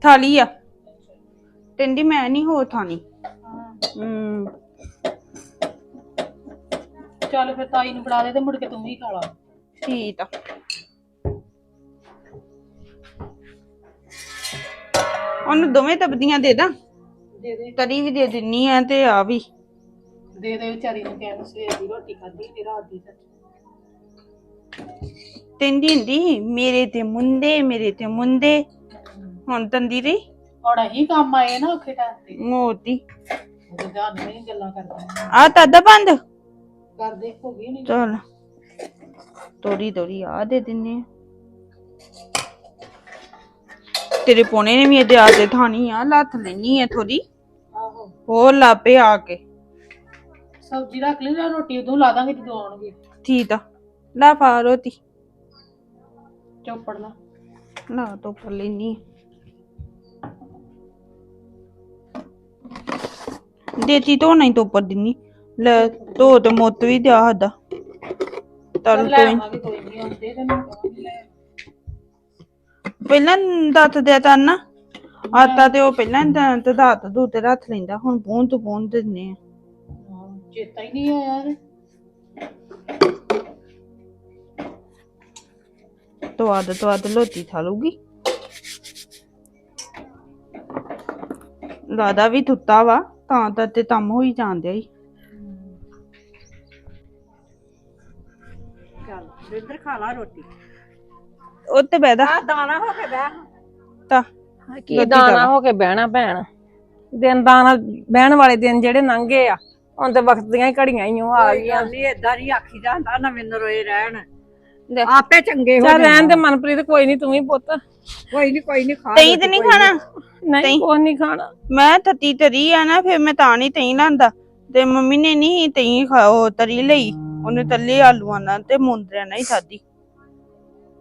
ਥਾਲੀ ਆ। ਟੰਡੀ ਮੈਂ ਨਹੀਂ ਹੋ ਥਾਨੀ ਹੂੰ।
ਚੱਲ ਫਿਰ ਤਾਈ ਨੂੰ ਫੜਾ ਦੇ ਤੇ ਮੁੜ ਕੇ ਤੂੰ ਵੀ ਖਾ ਲਾ।
ਠੀਕ ਆ। ਉਹਨੂੰ ਦੋਵੇਂ ਤਬਦੀਆਂ ਦੇ ਦਾਂ।
ਦੇ ਦੇ।
ਤਰੀ ਵੀ ਦੇ ਦਿੰਨੀ ਆ ਤੇ ਆ ਵੀ।
ਦੇ ਦੇ ਵਿਚਾਰੀ ਨੂੰ ਕਹਿ ਸਵੇਰ ਦੀ ਰੋਟੀ ਖਾਧੀ ਤੇ ਰਾਤ ਦੀ ਸੱਚ
ਤੈਂਦੀ ਹੁੰਦੀ ਸੀ, ਮੇਰੇ ਤੇ ਮੁੰਡੇ ਮੇਰੇ ਤੇ ਮੁੰਡੇ। ਹੁਣ ਤੰਦੀ ਰਹੀ।
ਹੁਣ ਅਸੀਂ ਕੰਮ ਆਏ ਨਾ ਔਖੇ ਟਾਈਮ ਤੇ।
ਮੋਤੀ
ਉਹਦੇ ਧਿਆਨ ਨਹੀਂ ਗੱਲਾਂ ਕਰਦਾ
ਆ ਤਦ ਬੰਦ?
ਕਰਦੇ ਹੋ ਗਈ ਨਹੀਂ
ਚਲ। ਤੋੜੀ ਤੋੜੀ ਆ ਦੇ ਦਿੰਨੇ ਆ। ਤੇਰੇ ਪੋਨੇ ਨੇ ਵੀ ਇਹਦੇ ਆ ਦੇ ਥਾਣੀ ਆ ਲੱਥ ਲੈਣੀ ਆ ਥੋੜੀ
ਆਹੋ।
ਹੋਰ ਲਾਪੇ ਆ ਕੇ।
ਸਬਜ਼ੀ ਰੱਖ ਲਈ ਜਾਂ ਰੋਟੀ ਉਦੋਂ ਲਾ ਦਾਂਗੇ ਜਦੋਂ ਆਉਣਗੇ।
ਠੀਕ ਆ। ਲਾ ਪਾ ਰੋਟੀ।
ਚੋਪੜ ਲਾ
ਲਾ ਤੋ ਲੈਨੀ। ਦੇਤੀ ਤੋਂ ਨਹੀਂ ਤੋਂ ਦਿੰਨੀ। ਲੈ ਧੋ ਤੇ ਮੁੱਤ ਵੀ ਦਿਆ ਹੱਦਾ ਤਲ
ਲੈ
ਤੋਂ
ਆਵਾਂਗੇ ਕੋਈ ਨਹੀਂ ਆਉਂਦੇ ਤੈਨੂੰ ਕਹਾਂਗੇ ਲੈ
ਪਹਿਲਾਂ ਦੱਤ ਦਿਆ ਤਾਂ ਨਾ। ਆਟਾ ਤੇ ਉਹ ਪਹਿਲਾਂ ਤੇ ਦਾਤ ਦੂ ਤੇ ਰੱਖ ਲੈਂਦਾ। ਹੁਣ ਤੋਂ ਪੂੰਹ ਦਿੰਨੇ ਆ।
ਹਾਂ, ਚੇਤਾ ਹੀ ਨਹੀਂ ਆਇਆ ਯਾਰ
ਤਵਾਦ ਤਵਾਦ ਲੋਤੀ ਥਾ ਲੂਗੀ ਲਾਦਾ ਵੀ ਥੁੱਤਾ ਵਾ ਤਾਂ ਤਾਂ ਤੇ ਤੰਮ ਹੋਈ ਜਾਂਦੇ ਹੀ
ਚੱਲ ਇੱਧਰ ਖਾ ਲਾ ਰੋਟੀ।
ਉਹ ਤੇ ਬੈਦਾ
ਦਾਣਾ ਹੋ ਕੇ ਬਹਿ।
ਤਾਂ
ਕੀ
ਰੋਟੀ
ਦਾਣਾ
ਖਾ।
ਹੋ ਕੇ ਬਹਿਣਾ ਭੈਣ। ਦਿਨ ਦਾਣਾ ਬਹਿਣ ਵਾਲੇ ਦਿਨ ਜਿਹੜੇ ਲੰਘੇ ਆ ਹੁਣ ਤੇ ਵਕਤ ਦੀਆਂ ਹੀ ਘੜੀਆਂ ਹੀ ਉਹ ਆ ਗਈਆਂ।
ਨਹੀਂ ਏਦਾਂ ਨਹੀਂ ਆਖੀ ਜਾਂਦਾ ਨਵੇਂ ਨਰੋਏ ਰਹਿਣ।
ਲੈ।
ਆਪੇ ਚੰਗੇ ਹੋ
ਚੱਲ ਰਹਿਣ। ਦੇ ਮਨਪ੍ਰੀਤ ਕੋਈ ਨਹੀਂ ਤੂੰ ਹੀ ਪੁੱਤ।
ਕੋਈ ਨਹੀਂ ਕੋਈ ਨਹੀਂ ਖਾ
ਤਈ ਤੇ ਨਹੀਂ ਖਾਣਾ?
ਨਹੀਂ। ਕੋਈ ਨਹੀਂ ਖਾਣਾ।
ਮੈਂ ਤਤੀ ਤਰੀ ਆ ਨਾ ਫਿਰ ਮੈਂ ਤਾਂ ਨਹੀਂ ਤਈ ਲਾਂਦਾ। ਤੇ ਮੰਮੀ ਨੇ ਨਹੀਂ ਤਈ ਖਾਓ ਤਰੀ ਲਈ। ਉਹਨੇ ਤੱਲੇ ਆਲੂਆਂ ਨਾਲ ਤੇ ਮੁੰਦਰਿਆਂ ਨਾਲ ਹੀ ਖਾਦੀ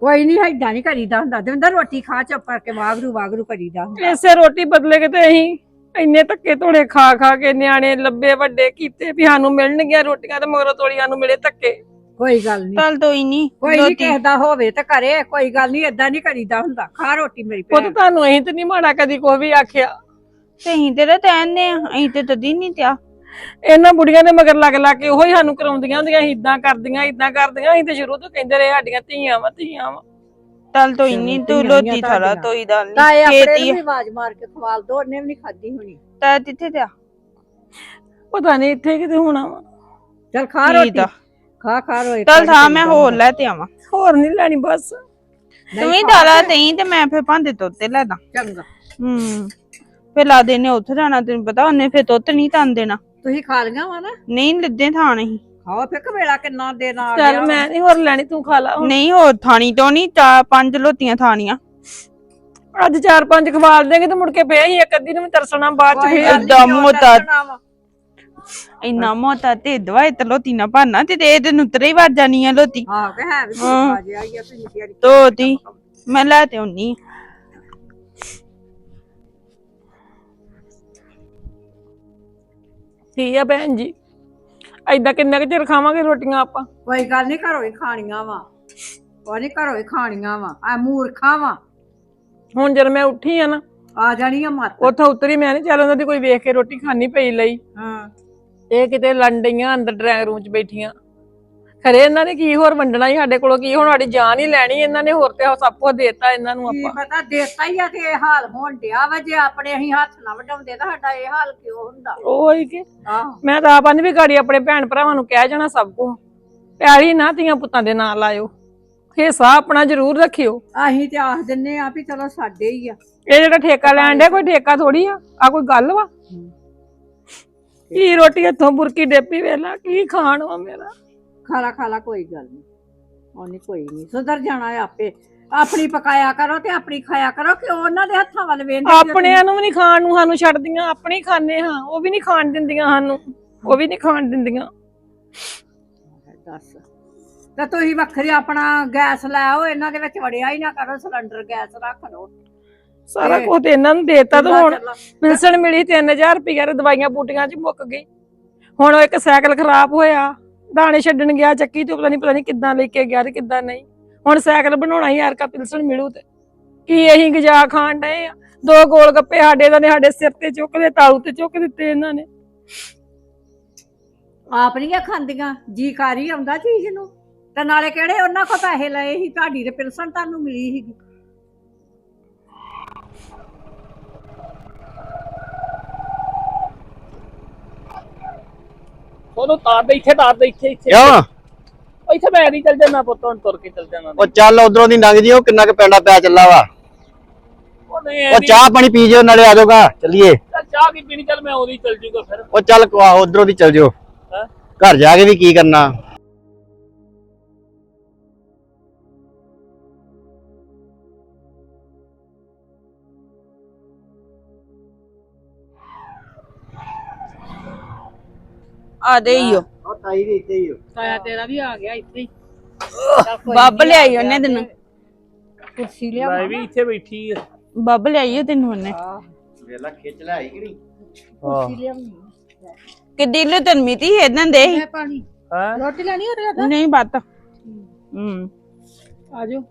ਕੋਈ ਨਹੀਂ ਏਦਾਂ ਨਹੀਂ ਕਰੀਦਾ ਹੁੰਦਾ। ਦਵਿੰਦਰ ਰੋਟੀ ਖਾ ਚੁੱਪ ਕਰਕੇ ਵਾਗਰੂ ਵਾਗਰੂ ਕਰੀਦਾ ਹੁੰਦਾ।
ਇਸੇ ਰੋਟੀ ਬਦਲੇ ਕਿਤੇ ਅਸੀਂ ਇੰਨੇ ਧੱਕੇ ਧੋੜੇ ਖਾ ਖਾ ਕੇ ਨਿਆਣੇ ਲੱਭੇ ਵੱਡੇ ਕੀਤੇ ਵੀ ਸਾਨੂੰ ਮਿਲਣਗੀਆਂ ਰੋਟੀਆਂ ਤੇ ਮਗਰੋਂ ਤੋੜੀਆਂ ਨੂੰ ਮਿਲੇ ਧੱਕੇ।
ਕੋਈ ਗੱਲ ਨਹੀਂ
ਚੱਲ ਤੋਈ ਨਹੀਂ
ਕੋਈ ਨਹੀਂ ਕਿਸੇ ਦਾ ਹੋਵੇ ਤੇ ਕਰੇ ਕੋਈ ਗੱਲ ਨਹੀਂ ਏਦਾਂ ਨਹੀਂ ਕਰੀਦਾ ਹੁੰਦਾ। ਖਾ ਰੋਟੀ ਮੇਰੀ
ਪੁੱਤ
ਭੈਣ।
ਤੁਹਾਨੂੰ ਅਸੀਂ ਤੇ ਨਹੀਂ ਮਾੜਾ ਕਦੀ ਕੋਈ ਵੀ ਆਖਿਆ।
ਤੇ ਅਸੀਂ ਤੇਰੇ ਤੈਨੇ ਆ ਅਸੀਂ ਤੇ ਤਦੀ ਨਹੀਂ ਤਿਆ।
ਇਹਨਾਂ ਬੁੜੀਆਂ ਦੇ ਮਗਰ ਲੱਗ ਲੱਗ ਕੇ ਉਹੀ ਸਾਨੂੰ ਕਰਾਉਂਦੀਆਂ ਹੁੰਦੀਆਂ ਇਦਾਂ ਕਰਦੀਆਂ ਇਦਾਂ ਕਰਦੀਆਂ ਅਸੀਂ ਤੇ ਸ਼ੁਰੂ ਤੋਂ ਕਹਿੰਦੇ ਰਹੇ ਸਾਡੀਆਂ ਧੀਆਂ ਵਾ ਧੀਆਂ ਵਾ।
ਚੱਲ ਤੋਈ ਨਹੀਂ ਤੂੰ ਲੋਤੀ ਥਾਲਾ। ਤੋਈ ਦਾ
ਤਾਏ
ਨਹੀਂ
ਆਪਣੇ ਨੂੰ ਵੀ ਆਵਾਜ਼ ਮਾਰ ਕੇ ਖਵਾਲ ਦੋ ਉਹਨੇ ਵੀ ਨਹੀਂ ਖਾਦੀ ਹੋਣੀ।
ਤਾਂ ਕਿੱਥੇ ਤਿਆ?
ਪਤਾ ਨਹੀਂ ਇੱਥੇ ਕਿਤੇ ਹੋਣਾ ਵਾ।
ਚਲ ਖਾ ਰੋਟੀ। ਖਾ ਖਾ ਰੋ
ਚੱਲ ਥਾ ਮੈਂ ਹੋਰ ਲੈ ਤੇ ਆਵਾਂ।
ਹੋਰ ਨਹੀਂ ਲੈਣੀ ਬਸ।
ਤੂੰ ਵੀ ਦਾਲਾ ਤਈ ਤੇ ਮੈਂ ਫੇਰ ਭਾਂਦੇ ਤੋਤੇ ਲੈ ਦਾਂ।
ਚੰਗਾ।
ਹੂੰ। ਫੇਰ ਲਾ ਦੇਨੇ ਉੱਥੇ ਜਾਣਾ ਤੈਨੂੰ ਪਤਾ ਉਹਨੇ ਫੇਰ ਤੁੱਤ ਨਹੀਂ ਤਨ ਦੇਣਾ।
ਤੁਸੀਂ ਖਾ ਲੀਆਂ ਵਾ ਨਾ?
ਨਹੀਂ ਲੱਦੇ ਥਾਂ ਨਹੀਂ।
ਖਾਓ ਫਿਰ ਕਵੇਲਾ ਕਿੰਨਾ ਦੇਣਾ ਆ
ਚੱਲ
ਗਿਆ
ਮੈਂ ਨਹੀਂ ਹੋਰ ਲੈਣੀ ਤੂੰ ਖਾ ਲਾ।
ਨਹੀਂ ਹੋਰ ਥਾਣੀ ਤੋਂ ਨਹੀਂ ਚਾ ਪੰਜ ਲੋਤੀਆਂ ਥਾਣੀਆਂ।
ਅੱਜ ਚਾਰ ਪੰਜ ਖਵਾਲ ਦੇਂਗੇ ਤੇ ਮੁੜ ਕੇ ਫੇਰ ਅਸੀਂ ਇੱਕ ਅੱਧੀ ਨੂੰ ਤਰਸਣਾ ਬਾਅਦ ਚ ਫੇਰ
ਗੱਲ ਨੀ,
ਇੰਨਾ ਮੋਟਾ ਤੇ ਦਵਾਈ ਤੇ ਲੋਤੀ ਨਾ ਭਾਨਾ ਤੇ ਤੇ ਇਹਦੇ ਨੂੰ ਤਰੇ ਵੱਜ ਜਾਣੀ ਆ ਲੋਤੀ।
ਹਾਂ ਕਿ ਹੈ ਵੀ ਆ ਤੁਸੀਂ ਜਿਹੜੀ
ਤੋਤੀ ਮੈਂ ਲੈ ਤੇ ਆਉਣੀ
ਠੀਕ ਆ ਭੈਣ ਜੀ। ਐਦਾਂ ਕਿੰਨਾ ਕੁ ਚਿਰ ਖਾਵਾਂਗੇ ਰੋਟੀਆਂ ਆਪਾਂ?
ਕੋਈ ਗੱਲ ਨਹੀਂ ਘਰੋਂ ਹੀ ਖਾਣੀਆਂ ਵਾ। ਕੋਈ ਨਹੀਂ ਘਰੋਂ ਹੀ ਖਾਣੀਆਂ ਵਾ। ਆ ਮੂਰਖਾਂ ਵਾ।
ਹੁਣ ਜਦ ਮੈਂ ਉੱਠੀ ਆ ਨਾ
ਆ ਜਾਣੀਆਂ ਮੱਤ।
ਉੱਥੋਂ ਉਤਰੀ ਮੈਂ ਨਹੀਂ ਚੱਲ ਉਹਨਾਂ ਦੀ ਕੋਈ ਵੇਖ ਕੇ ਰੋਟੀ ਖਾਣੀ ਪਈ ਲਈ।
ਹਾਂ।
ਇਹ ਕਿਤੇ ਲੰਡਈਆਂ ਅੰਦਰ ਡਰਾਇੰਗ ਰੂਮ 'ਚ ਬੈਠੀਆਂ। ਖਰੇ ਇਹਨਾਂ ਨੇ ਕੀ ਹੋਰ ਵੰਡਣਾ ਹੀ ਸਾਡੇ ਕੋਲੋਂ? ਕੀ ਹੁਣ ਸਾਡੀ ਜਾਨ ਹੀ ਲੈਣੀ ਇਹਨਾਂ ਨੇ ਹੋਰ ਤੇ ਸਭ ਕੁਝ ਦੇਤਾ ਇਹਨਾਂ ਨੂੰ
ਕੀ
ਆਪਾਂ।
ਪਤਾ ਦੇਤਾ ਹੀ ਆ ਤੇ ਇਹ ਹਾਲ ਹੋਣ ਡਿਆ ਵਾ ਜੇ ਆਪਣੇ ਅਸੀਂ ਹੱਥ ਨਾ ਵਡਾਉਂਦੇ ਤਾਂ ਸਾਡਾ ਇਹ ਹਾਲ ਕਿਉਂ ਹੁੰਦਾ?
ਉਹ ਹੀ ਕਿ
ਆਹੋ।
ਮੈਂ ਤਾਂ ਆਪਾਂ ਨੇ ਵੀ ਗਾੜੀ ਆਪਣੇ ਭੈਣ ਭਰਾਵਾਂ ਨੂੰ ਕਹਿ ਜਾਣਾ ਸਭ ਕੁਝ ਪਿਆਰੀ ਨਾ ਧੀਆਂ ਪੁੱਤਾਂ ਦੇ ਨਾਂ ਲਾਇਓ। ਹਿੱਸਾ ਆਪਣਾ ਜ਼ਰੂਰ ਰੱਖਿਓ।
ਅਸੀਂ ਤੇ ਆਖ ਦਿੰਨੇ ਆ ਵੀ ਚਲੋ ਸਾਡੇ ਹੀ ਆ।
ਇਹ ਜਿਹੜਾ ਠੇਕਾ ਲੈਣ ਡਿਆ ਕੋਈ ਠੇਕਾ ਥੋੜੀ ਆ? ਆ ਕੋਈ ਗੱਲ ਵਾ? ਕੀ ਰੋਟੀ ਇੱਥੋਂ ਬੁਰਕੀ ਡੇਪੀ ਵੇਲਾ ਕੀ ਖਾਣ ਵਾ ਮੇਰਾ?
ਖਾਲਾ ਖਾਲਾ ਕੋਈ ਗੱਲ ਨਹੀਂ ਉਹਨੇ ਕੋਈ ਨਹੀਂ ਸੁਧਰ ਜਾਣਾ ਹੈ ਆਪੇ। ਆਪਣੀ ਪਕਾਇਆ ਕਰੋ ਤੇ ਆਪਣੀ ਖਾਇਆ ਕਰੋ ਕਿ ਉਹਨਾਂ ਦੇ ਹੱਥਾਂ ਵੱਲ ਵੇਂਦੇ
ਆਪਣਿਆਂ ਨੂੰ ਵੀ ਨਹੀਂ ਖਾਣ ਨੂੰ ਸਾਨੂੰ ਛੱਡਦੀਆਂ ਆਪਣੇ ਖਾਣੇ ਹਾਂ। ਉਹ ਵੀ ਨਹੀਂ ਖਾਣ ਦਿੰਦੀਆਂ ਸਾਨੂੰ। ਉਹ ਵੀ ਨਹੀਂ ਖਾਣ ਦਿੰਦੀਆਂ।
ਦੱਸ। ਤੇ ਤੁਸੀਂ ਵੱਖਰੇ ਆਪਣਾ ਗੈਸ ਲੈ ਆਓ ਇਹਨਾਂ ਦੇ ਵਿੱਚ ਵੜਿਆ ਹੀ ਨਾ ਕਰੋ ਸਿਲੰਡਰ ਗੈਸ ਰੱਖ ਲਓ।
ਸਾਰਾ
ਇਹ-
ਕੁਝ ਤੇ ਇਹਨਾਂ ਨੂੰ ਦੇਤਾ ਤੇ ਹੁਣ। ਪਿਲਸਣ ਮਿਲੀ 3000 ਰੁਪਏ ਦੇ ਦਵਾਈਆਂ ਬੂਟੀਆਂ 'ਚ ਮੁੱਕ ਗਈ। ਹੁਣ ਉਹ ਇੱਕ ਸਾਈਕਲ ਖਰਾਬ ਹੋਇਆ ਦਾਣੇ ਛੱਡਣ ਗਿਆ ਚੱਕੀ ਤੇ ਪਤਾ ਨਹੀਂ ਪਤਾ ਨਹੀਂ ਕਿੱਦਾਂ ਲੈ ਕੇ ਗਿਆ ਤੇ ਕਿੱਦਾਂ ਨਹੀਂ। ਹੁਣ ਸਾਈਕਲ ਬਣਾਉਣਾ ਹੀ ਕਾ ਪਿਲਸਣ ਮਿਲੂ ਤੇ। ਕੀ ਅਸੀਂ ਗਜਾ ਖਾਣ ਡਏ ਆ? ਦੋ ਗੋਲ ਗੱਪੇ ਸਾਡੇ ਦਾ ਨੇ ਸਾਡੇ ਸਿਰ ਤੇ ਚੁੱਕ ਦੇ ਤਾਲੂ ਤੇ ਚੁੱਕ ਦਿੱਤੇ ਇਹਨਾਂ ਨੇ।
ਆਪ ਨਹੀਂ ਖਾਂਦੀਆਂ ਜੀ ਕਾਰੀ ਆਉਂਦਾ ਚੀਜ਼ ਨੂੰ। ਤੇ ਨਾਲੇ ਕਿਹੜੇ ਉਹਨਾਂ ਕੋ ਪੈਸੇ ਲਏ ਸੀ ਤੁਹਾਡੀ ਤੇ ਪਿਲਸਣ ਤੁਹਾਨੂੰ ਮਿਲੀ ਸੀਗੀ।
ਉਹਨੂੰ ਤਾਰ ਦੇ ਇੱਥੇ ਤਾਰ ਦੇ ਇੱਥੇ ਇੱਥੇ
ਕਿਉਂ?
ਉਹ ਇੱਥੇ ਮੈਂ ਨਹੀਂ ਚੱਲ ਜਾਣਾ ਪੁੱਤ ਹੁਣ ਤੁਰ ਕੇ ਚੱਲ ਜਾਣਾ
ਉਹ ਚੱਲ ਉਧਰੋਂ ਦੀ ਲੰਘ ਜਿਓ ਕਿੰਨਾ ਕੁ ਪੈਂਡਾ ਪੈ ਚੱਲਾ ਵਾ।
ਉਹ ਨਹੀਂ
ਉਹ ਚਾਹ ਪਾਣੀ ਪੀ ਜਿਓ ਨਾਲੇ ਆ ਜਾਓਗਾ ਚੱਲੀਏ।
ਚੱਲ ਚਾਹ ਕੀ ਪੀਣੀ ਚੱਲ ਮੈਂ ਉਹਦੀ ਚੱਲ ਜੂਗਾ ਫਿਰ।
ਉਹ ਚੱਲ ਉਧਰੋਂ ਦੀ ਚੱਲ ਜਿਓ।
ਹੈਂ?
ਘਰ ਜਾ ਕੇ ਵੀ ਕੀ ਕਰਨਾ?
ਆ ਦੇ ਈਓ
ਉਹ ਤਾਈ ਵੀ ਇੱਥੇ ਹੀ
ਤਾਇਆ ਤੇਰਾ ਵੀ ਆ ਗਿਆ ਇੱਥੇ ਹੀ।
ਬੱਬ ਲਿਆਈ ਉਹਨੇ ਤੈਨੂੰ।
ਕੁਰਸੀ
ਮੈਂ ਵੀ ਇੱਥੇ ਬੈਠੀ ਆ।
ਬੱਬ ਲਿਆਈ ਓ ਤੈਨੂੰ ਉਹਨੇ।
ਵੇਲਾ ਖਿੱਚ ਲੈ ਆਈ ਕਿ ਨਹੀਂ?
ਕਿੱਡੀ ਲੋ ਤਨ ਮਿਤੀ ਦੇ ਸੀ।
ਪਾਣੀ।
ਹਾਂ?
ਰੋਟੀ ਲੈਣੀ ਉਹਦੇ
ਨਹੀਂ ਬਾਤ। ਹੂੰ।
ਆ ਜਾਓ।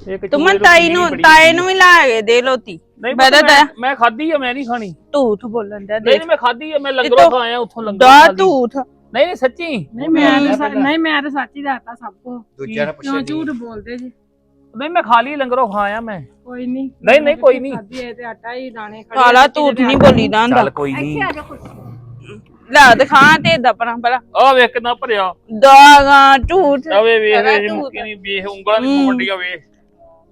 ਇੱਕ
ਮਨ
ਨੂੰ
ਤਾਈ ਤਾਏ ਨੂੰ ਵੀ ਲਾ ਕੇ ਦੇ ਲੋਤੀ।
ਨਹੀਂ
ਮੈਂ
ਪੁੱਤ,
ਤਾਂ
ਮੈਂ- ਖਾਧੀ ਆ ਮੈਂ ਨਹੀਂ ਖਾਣੀ।
ਝੂਠ ਬੋਲਣ ਦਾ
ਨਹੀਂ
ਦੇ
ਨਹੀਂ ਮੈਂ ਖਾਧੀ ਆ ਮੈਂ ਲੰਗਰੋਂ
ਕਿੱਥੋਂ?
ਖਾ ਆਇਆ ਉੱਥੋਂ ਲੰਗਰੋਂ
ਦਾ
ਖਾਧੀ।
ਝੂਠ।
ਨਹੀਂ ਨਹੀਂ ਸੱਚੀ।
ਨਹੀਂ ਮੈਂ ਤਾਂ ਸੱਚ- ਨਹੀਂ ਮੈਂ ਤਾਂ ਸੱਚ ਹੀ ਦੱਸਤਾ ਸਭ ਕੁਝ
ਦੂਜਿਆਂ ਨੇ
ਕਿਉਂ
ਪੁੱਛਿਆ
ਝੂਠ ਬੋਲਦੇ ਜੀ?
ਨਹੀਂ ਮੈਂ ਖਾ ਲਈ ਲੰਗਰੋਂ ਖਾ ਆਇਆ ਮੈਂ।
ਕੋਈ ਨਹੀਂ।
ਨਹੀਂ, ਨਹੀਂ, ਕੋਈ ਨਹੀਂ।
ਖਾਧੀ ਹੈ ਤੇ ਆਟਾ ਹੀ ਦਾਣੇ ਖੜੇ
ਕਾਲਾ
ਕਿਤੇ
ਨਹੀਂ
ਆਟਾ
ਬੋਲੀਦਾ ਹੁੰਦਾ
ਕੋਈ ਨਹੀਂ।
ਲੈ ਦਿਖਾ ਤੇ ਦਪਣਾ ਭਲਾ।
ਆ ਵੇਖ ਕਿੰਨਾ ਭਰਿਆ।
ਦਾਗਾ ਝੂਠ।
ਆਵੇ ਵੇਖ ਵੇਖ। ਮੁੱਕੀ ਨਹੀਂ ਵੇਖ ਉਂਗਲਾਂ ਦੀ
ਹੂੰ।
ਮੰਡੀਆਂ ਵੇਖ।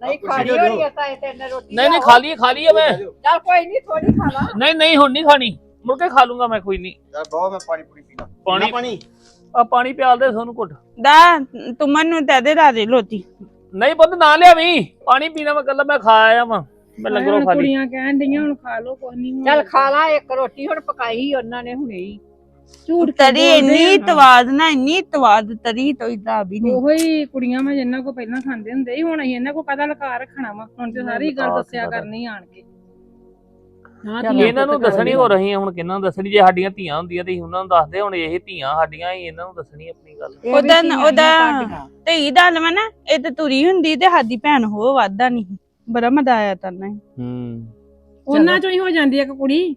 ਨਹੀਂ ਖਾਲੀ ਹੋਣੀ ਹੈ ਤਾਂ ਇਹ ਤੇ ਰੋਟੀ
ਨਹੀਂ ਨਹੀਂ ਖਾ ਲਈ ਖਾ ਲਈ ਆ ਮੈਂ।
ਚੱਲ ਕੋਈ ਨਹੀਂ ਥੋੜੀ ਖਾ ਲਾ।
ਨਹੀਂ ਨਹੀਂ ਹੁਣ ਨਹੀਂ ਖਾਣੀ। ਮੁੜ ਕੇ ਖਾ ਲੂੰਗਾ ਮੈਂ ਕੋਈ ਨਹੀਂ।
ਯਾਰ ਬਹੁਤ ਮੈਂ ਪਾਣੀ ਪੂਰੀ ਪੀਣਾ?
ਪਾਣੀ-
ਪੀਣਾ?
ਆ ਪਾਣੀ ਪਿਆਲ ਦੇ ਸੋਨੂੰ ਘੁੱਟ।
ਦਾ ਤੂੰ ਮੈਨੂੰ ਤੇ ਦੇ ਦੇ ਲੋਤੀ
ਨਹੀਂ ਪੁੱਤ ਨਾ ਲਿਆਵੀਂ। ਪਾਣੀ ਪੀਣਾ ਮੈਂ ਕੱਲਾ ਮੈਂ ਖਾ ਆਇਆ ਵਾਂ। ਮੈਂ ਲੰਗਰੋਂ ਖਾ ਲਈ।
ਕੁੜੀਆਂ ਕਹਿਣ ਡਈਆਂ ਹੁਣ ਖਾ ਲਓ ਕੋਈ ਨਹੀਂ
ਚੱਲ ਖਾ ਲਾ ਇੱਕ ਰੋਟੀ ਹੁਣ ਪਕਾਈ ਉਹਨਾਂ ਨੇ ਹੁਣੇ ਹੀ।
ਝੂਠ
ਤਰੀ ਇੰਨੀ ਤਵਾਦ ਨਾ ਇੰਨੀ ਤਵਾਦ ਤਰੀ ਤੋਂ ਇਦਾਂ ਵੀ ਨਹੀਂ।
ਉਹੋ ਹੀ ਕੁੜੀਆਂ ਮੈਂ ਜਿੰਨਾ ਕੋ ਪਹਿਲਾਂ ਖਾਂਦੇ ਹੁੰਦੇ ਸੀ ਹੁਣ ਅਸੀਂ ਇਹਨਾਂ ਕੋ ਕਦਾ ਲਕਾ ਰੱਖਣਾ ਵਾ। ਹੁਣ ਤੇ ਸਾਰੀ ਗੱਲ
ਲੁਕਾ
ਦੱਸਿਆ
ਪਤਾ।
ਕਰਨੀ ਆਣ ਕੇ। ਹਾਂ
ਇਹਨਾਂ ਨੂੰ ਦੱਸਣੀ ਹੋ ਰਹੀ ਹੈ ਹੁਣ ਕਿਹਨਾਂ ਨੂੰ ਦੱਸਣੀ? ਜੇ ਸਾਡੀਆਂ ਧੀਆਂ ਹੁੰਦੀਆਂ ਤੇ ਅਸੀਂ ਉਹਨਾਂ ਨੂੰ ਦੱਸਦੇ ਹੁਣ ਇਹ ਧੀਆਂ ਸਾਡੀਆਂ ਹੀ ਇਹਨਾਂ ਨੂੰ ਦੱਸਣੀ ਆਪਣੀ ਗੱਲ।
ਉਹਦਾ ਉਹਦਾ ਧੀ ਦਾ ਲਵਾ ਨਾ ਇਹ ਤੇ ਤੁਰੀ ਹੁੰਦੀ ਤੇ ਸਾਡੀ ਭੈਣ ਹੋ ਵਾਦਾ ਨਹੀਂ। ਬੜਾ ਮਜ਼ਾ ਆਇਆ ਤਾਂ ਨਹੀਂ।
ਹੂੰ।
ਉਹਨਾਂ ਚੋਂ ਹੀ ਹੋ ਜਾਂਦੀ ਇੱਕ ਕੁੜੀ।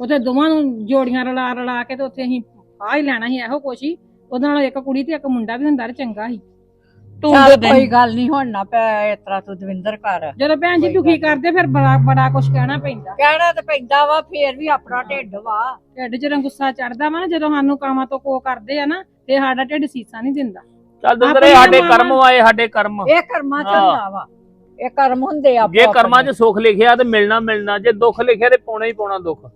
ਉਥੇ ਦੋਵਾਂ ਨੂੰ ਜੋੜੀਆਂ ਰਲਾ ਰਲਾ ਕੇ ਤੇ ਉੱਥੇ ਅਸੀਂ ਆ ਹੀ ਲੈਣਾ ਸੀ ਇਹੋ ਕੁਛ ਹੀ। ਉਹਦੇ ਨਾਲ ਇੱਕ ਕੁੜੀ ਤੇ ਇੱਕ ਮੁੰਡਾ ਵੀ ਹੁੰਦਾ ਤੇ ਚੰਗਾ ਸੀ।
ਤੂੰ
ਚੱਲ ਕੋਈ ਗੱਲ ਨਹੀਂ ਹੁਣ ਨਾ ਪੈ ਇਸ ਤਰ੍ਹਾਂ ਤੂੰ ਦਵਿੰਦਰ ਕਰ
ਜਦੋਂ ਭੈਣ ਜੀ ਦੁਖੀ ਕਰਦੇ ਫਿਰ ਬੜਾ ਬੜਾ ਕੁਛ ਕਹਿਣਾ ਪੈਂਦਾ।
ਕਹਿਣਾ ਤੇ ਪੈਂਦਾ ਵਾ ਫੇਰ ਵੀ ਆਪਣਾ ਢਿੱਡ ਵਾ।
ਢਿੱਡ ਜਦੋਂ ਗੁੱਸਾ ਚੜਦਾ ਵਾ ਨਾ ਜਦੋਂ ਸਾਨੂੰ ਕਾਮਾਂ ਤੋਂ ਕੋ ਕਰਦੇ ਆ ਨਾ ਤੇ ਸਾਡਾ ਢਿੱਡ ਸੀਸਾ ਨਹੀਂ ਦਿੰਦਾ।
ਚੱਲ ਦੁੰਦਰੇ ਸਾਡੇ ਕਰਮ ਆਏ ਸਾਡੇ ਕਰਮ।
ਇਹ ਕਰਮਾਂ ਚ। ਹੁੰਦਾ ਵਾ। ਇਹ ਕਰਮ ਹੁੰਦੇ ਆ
ਜੇ ਕਰਮਾਂ 'ਚ ਸੁੱਖ ਲਿਖਿਆ ਤੇ ਮਿਲਣਾ ਮਿਲਣਾ ਜੇ ਦੁੱਖ ਲਿਖਿਆ ਤੇ ਪਾਉਣਾ ਹੀ ਪਾਉਣਾ ਦੁੱਖ।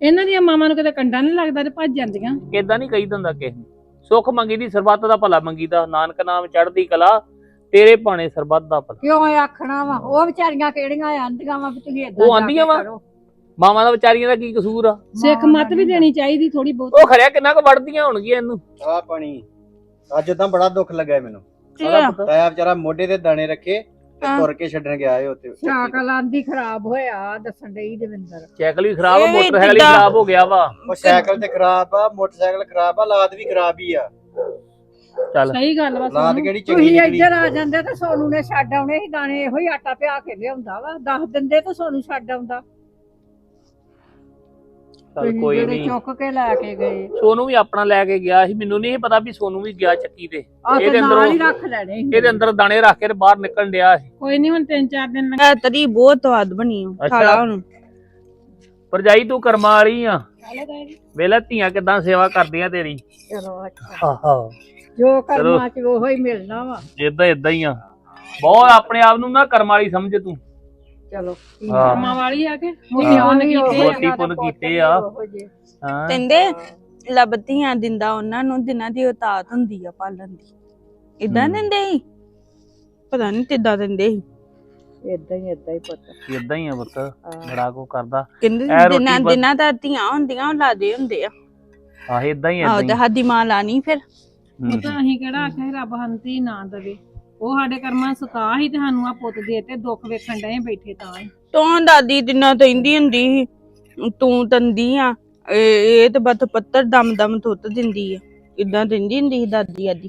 ਇਹਨਾਂ ਦੀਆਂ ਮਾਵਾਂ ਨੂੰ ਕਿਤੇ ਕੰਡਾ ਨਹੀਂ ਲੱਗਦਾ ਤੇ ਭੱਜ ਜਾਂਦੀਆਂ।
ਇਦਾਂ ਨਹੀਂ ਕਹੀ ਦਿੰਦਾ ਕਿਸੇ ਨੂੰ। ਸੁੱਖ ਮੰਗੀ ਦੀ ਸਰਬੱਤ ਦਾ ਭਲਾ ਮੰਗੀ ਦਾ ਨਾਨਕ ਨਾਮ ਚੜ੍ਹਦੀ ਕਲਾ ਤੇਰੇ ਭਾਣੇ ਸਰਬੱਤ ਦਾ ਭਲਾ।
ਕਿਉਂ ਇਹ ਆਖਣਾ ਵਾ? ਉਹ ਵਿਚਾਰੀਆਂ ਕਿਹੜੀਆਂ ਆਂਦੀਆਂ ਵਾ ਵੀ ਤੁਸੀਂ
ਉਹ ਆਂਦੀਆਂ ਵਾਂ। ਮਾਵਾਂ ਦਾ ਵਿਚਾਰੀਆਂ ਦਾ ਕੀ ਕਸੂਰ ਆ?
ਸਿੱਖ ਮਤ ਵੀ ਦੇਣੀ ਚਾਹੀਦੀ ਥੋੜੀ ਬਹੁਤ।
ਉਹ ਖਰਿਆ ਕਿੰਨਾ ਕੁ ਵੜਦੀਆਂ ਹੋਣਗੀਆਂ ਇਹਨੂੰ?
ਆ ਪਾਣੀ। ਅੱਜ ਤਾਂ ਬੜਾ ਦੁੱਖ ਲੱਗਾ ਮੈਨੂੰ।
ਸਾਰਾ
ਤਾਇਆ ਵਿਚਾਰਾ ਮੋਢੇ ਤੇ ਦਾਣੇ ਰੱਖੇ। ਤੁਰ ਕੇ ਛੱਡਣ ਗਿਆ ਏ ਉੱਤੇ
ਸਾਈਕਲ ਆਂਦੀ ਖਰਾਬ ਹੋਇਆ ਦੱਸਣ ਡਈ ਦਵਿੰਦਰ।
ਸਾਈਕਲ ਵੀ ਖਰਾਬ ਆ
ਇਹ ਵੀ
ਮੋਟਰਸਾਈਕਲ ਵੀ
ਜਿੱਦਾਂ-
ਖਰਾਬ ਹੋ ਗਿਆ ਵਾ।
ਉਹ ਸਾਈਕਲ ਤੇ ਖਰਾਬ ਆ ਮੋਟਰਸਾਈਕਲ ਖਰਾਬ ਆ ਲਾਦ ਵੀ ਖਰਾਬ ਹੀ ਆ।
ਚੱਲ।
ਸਹੀ ਗੱਲ ਵਾ
ਲਾਦ
ਸੋਨੂੰ।
ਕਿਹੜੀ ਚੰਗੀ
ਤੁਸੀਂ
ਨਿਕਲੀ?
ਇੱਧਰ ਆ ਜਾਂਦੇ ਤੇ ਸੋਨੂੰ ਨੇ ਛੱਡ ਆਉਣੇ ਸੀ ਦਾਣੇ ਇਹੋ ਹੀ ਆਟਾ ਪਿਆ ਕੇ ਲਿਆਉਂਦਾ ਵਾ। ਦੱਸ ਦਿੰਦੇ ਤੇ ਸੋਨੂੰ ਛੱਡ ਆਉਂਦਾ।
ਚੱਲ ਕੋਈ
ਜਿਹੜੇ
ਨਹੀਂ
ਚੁੱਕ ਕੇ ਲੈ ਕੇ ਗਏ।
ਸੋਨੂੰ ਵੀ ਆਪਣਾ ਲੈ ਕੇ ਗਿਆ ਸੀ ਮੈਨੂੰ ਨਹੀਂ ਪਤਾ ਵੀ ਸੋਨੂੰ ਵੀ ਗਿਆ ਚੱਕੀ ਤੇ।
ਆ ਤੇ
ਇਹਦੇ
ਨਾਲ ਹੀ
ਅੰਦਰੋਂ
ਰੱਖ ਲੈਣੇ ਸੀ।
ਇਹਦੇ ਅੰਦਰ ਦਾਣੇ ਰੱਖ ਕੇ ਤੇ ਬਾਹਰ ਨਿਕਲਣ ਡਿਆ ਸੀ।
ਕੋਈ ਨਹੀਂ ਹੁਣ ਤਿੰਨ ਚਾਰ ਦਿਨ ਲੱਗ
ਇਹ ਤਰੀ ਬਹੁਤ ਤਵਾਦ ਬਣੀ ਓ।
ਅੱਛਾ।
ਖਾਲਾ ਉਹਨੂੰ।
ਪਰਜਾਈ ਤੂੰ ਕਰਮਾਂ ਵਾਲੀ ਆ। ਵੇਲਾ ਧੀਆਂ ਕਿਦਾਂ ਸੇਵਾ ਕਰਦੀਆਂ ਤੇਰੀ?
ਚਲੋ ਅੱਛਾ।
ਆਹਾ
ਜੋ ਕਰਮਾਂ ਚ ਉਹੋ ਹੀ ਮਿਲਣਾ ਵਾ।
ਇਦਾਂ ਇਦਾਂ ਹੀ ਆ। ਬਹੁਤ ਆਪਣੇ ਆਪ ਨੂੰ ਨਾ ਕਰਮ ਵਾਲੀ ਸਮਝ ਤੂੰ।
ਚਲੋ
ਹਾਂ।
ਕੰਮਾਂ ਵਾਲੀ ਆ ਕੇ? ਮੋਤੀ
ਹਾਂ।
ਪੁੰਨ ਕੀਤੇ ਆ।
ਮੋਤੀ ਪੁੰਨ ਕੀਤੇ ਆ। ਹਾਂ।
ਕਹਿੰਦੇ ਲੱਭਤੀਆਂ ਦਿੰਦਾ ਉਹਨਾਂ ਨੂੰ ਜਿਨ੍ਹਾਂ ਦੀ ਔਤਾਤ ਹੁੰਦੀ ਆ ਪਾਲਣ ਦੀ। ਇਦਾਂ
ਹਮ।
ਦਿੰਦੇ ਸੀ? ਪਤਾ ਨਹੀਂ ਕਿੱਦਾਂ ਦਿੰਦੇ ਸੀ।
ਇਦਾਂ ਹੀ ਇਦਾਂ ਹੀ ਪੁੱਤ।
ਇਦਾਂ ਹੀ ਆ ਪੁੱਤ ਬੜਾ ਕੋ ਕਰਦਾ।
ਕਹਿੰਦੇ
ਇਹ ਰੋਟੀ
ਜਿਨ੍ਹਾਂ
ਬਣ-
ਜਿਨ੍ਹਾਂ ਦਾ ਧੀਆਂ ਹੁੰਦੀਆਂ ਉਹ ਲਾਦੇ ਹੁੰਦੇ ਆ।
ਆਹ ਇਦਾਂ ਹੀ
ਆਹੋ
ਇਦਾਂ
ਤੇ ਸਾਡੀ ਮਾਂ ਲਾਣੀ ਫਿਰ।
ਉਹ ਤਾਂ ਅਸੀਂ ਕਿਹੜਾ ਆਖਿਆ ਸੀ ਰੱਬ ਹੰਤੀ ਨਾ ਦੇਵੇ। ਉਹ ਸਾਡੇ ਕਰਮਾਂ ਸੁਕਾ ਹੀ ਤੇ ਸਾਨੂੰ ਆ ਪੁੱਤ ਦੇ ਤੇ ਦੁੱਖ ਵੇਖਣ ਡਏ ਬੈਠੇ ਤਾਂ ਹੀ।
ਤੂੰ ਦਾਦੀ ਦਿਨਾਂ ਤੈਂਦੀ ਹੁੰਦੀ ਸੀ ਤੂੰ ਤੰਦੀ ਆ ਇਹ ਇਹ ਤੇ ਬਤ ਪੱਤਰ ਦਮ ਦਮ ਤੁੱਤ ਦਿੰਦੀ ਆ। ਇਦਾਂ ਦਿੰਦੀ ਹੁੰਦੀ ਸੀ ਦਾਦੀ ਆਦੀ?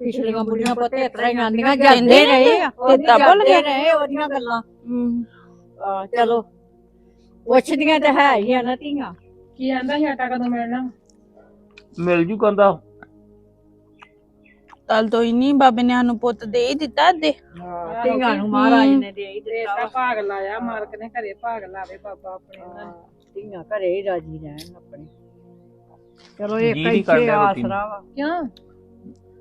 ਪਿਛਲੀਆਂ ਬੁੜੀਆਂ ਪੁੱਤ ਇਸ ਤਰ੍ਹਾਂ ਹੀ ਆਂਦੀਆਂ ਜਾਂਦੇ ਰਹੇ ਆ ਉਹ
ਚੇਤਾ ਭੁੱਲ।
ਜਾਂਦੇ ਰਹੇ ਉਹਦੀਆਂ ਗੱਲਾਂ। ਆ, ਚਲੋ। ਪੁੱਛਦੀਆਂ ਤੇ ਹੈ ਹੀ ਆ ਨਾ ਧੀਆਂ।
ਕੀ ਆਂਦਾ ਸੀ ਆਟਾ ਕਦੋਂ ਮਿਲਣਾ?
ਮਿਲ ਜੂ ਕਹਿੰਦਾ।
ਤਲ ਤੋਂ ਹੀ ਨਹੀਂ ਬਾਬੇ ਨੇ ਸਾਨੂੰ ਪੁੱਤ ਦੇ ਹੀ ਦਿੱਤਾ ਦੇ
ਧੀਆਂ ਨੂੰ ਮਹਾਰਾਜ ਨੇ ਦੇ ਹੀ
ਤੇ
ਦਿੱਤਾ
ਤਾਂ
ਵਾ।
ਭਾਗ ਲਾਇਆ ਮਾਲਕ ਨੇ ਘਰੇ ਭਾਗ ਲਾਵੇ ਬਾਬਾ ਆਪਣੇ ਨਾਲ।
ਧੀਆਂ ਘਰੇ ਹੀ ਰਾਜੀ ਰਹਿਣ ਆਪਣੇ। ਚਲੋ ਇੱਕ
ਜੀ ਨੀ
ਇੱਥੇ
ਕਰਦਾ ਰੋਟੀ ਨੂੰ।
ਆਸਰਾ ਵਾ।
ਕਿਉਂ?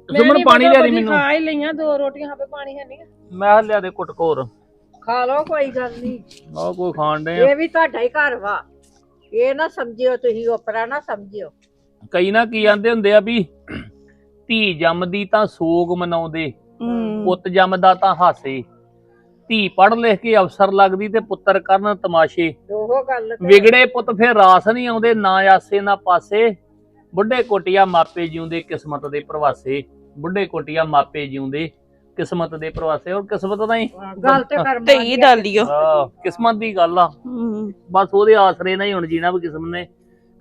ਸੁਮਨ ਪਾਣੀ ਲਿਆ ਦੇ ਮੈਨੂੰ।
ਖਾ ਹੀ ਲਈਆਂ ਦੋ ਰੋਟੀਆਂ ਹਾਪੇ ਪਾਣੀ ਹੈ ਨਹੀਂ
ਮੈਂ ਕਿਹਾ ਲਿਆ ਦੇ ਕੁੱਟ ਕੋਰ
ਖਾ ਲਓ ਕੋਈ ਗੱਲ ਨਹੀਂ
ਆਹ ਕੋਈ ਖਾਣ ਦੇ
ਇਹ ਵੀ ਤੁਹਾਡਾ ਹੀ ਘਰ ਵਾ। ਇਹ ਨਾ ਸਮਝਿਓ ਤੁਸੀਂ ਓਪਰਾ ਨਾ ਸਮਝਿਓ।
ਕਈ ਨਾ ਕੀ ਆਂਦੇ ਹੁੰਦੇ ਆ ਵੀ ਧੀ ਜੰਮਦੀ ਤਾਂ ਸੋਗ ਮਨਾਉਂਦੇ ਪੁੱਤ ਜੰਮਦਾ ਤਾਂ ਹਾਸੇ। ਧੀ ਪੜ੍ਹ ਲਿਖ ਕੇ ਅਫਸਰ ਲੱਗਦੀ ਤੇ ਪੁੱਤਰ ਕਰਨ ਤਮਾਸ਼ੇ।
ਉਹ ਗੱਲ ਤੇ-
ਵਿਗੜੇ ਪੁੱਤ ਫਿਰ ਰਾਸ ਨਹੀਂ ਆਉਂਦੇ ਨਾ ਆਸੇ ਨਾ ਪਾਸੇ। ਬੁੱਢੇ ਕੋਟੀਆ ਮਾਪੇ ਜਿਉਂਦੇ ਕਿਸਮਤ ਦੇ ਪ੍ਰਵਾਸੇ। ਬੁੱਢੇ ਕੋਟੀਆ ਮਾਪੇ ਜਿਉਂਦੇ ਕਿਸਮਤ ਦੇ ਪ੍ਰਵਾਸੇ। ਔਰ ਕਿਸਮਤ ਦਾ ਹੀ।
ਗੱਲ ਤੇ ਕਰਮ
ਧੀ ਡਾਲੀਓ
ਆਹ, ਕਿਸਮਤ ਦੀ ਗੱਲ ਆ। ਬਸ ਉਹਦੇ ਆਸਰੇ ਨਾਲ ਹੀ ਹੁਣ ਜੀਣਾ ਵੀ ਕਿਸਮਤ ਨੇ।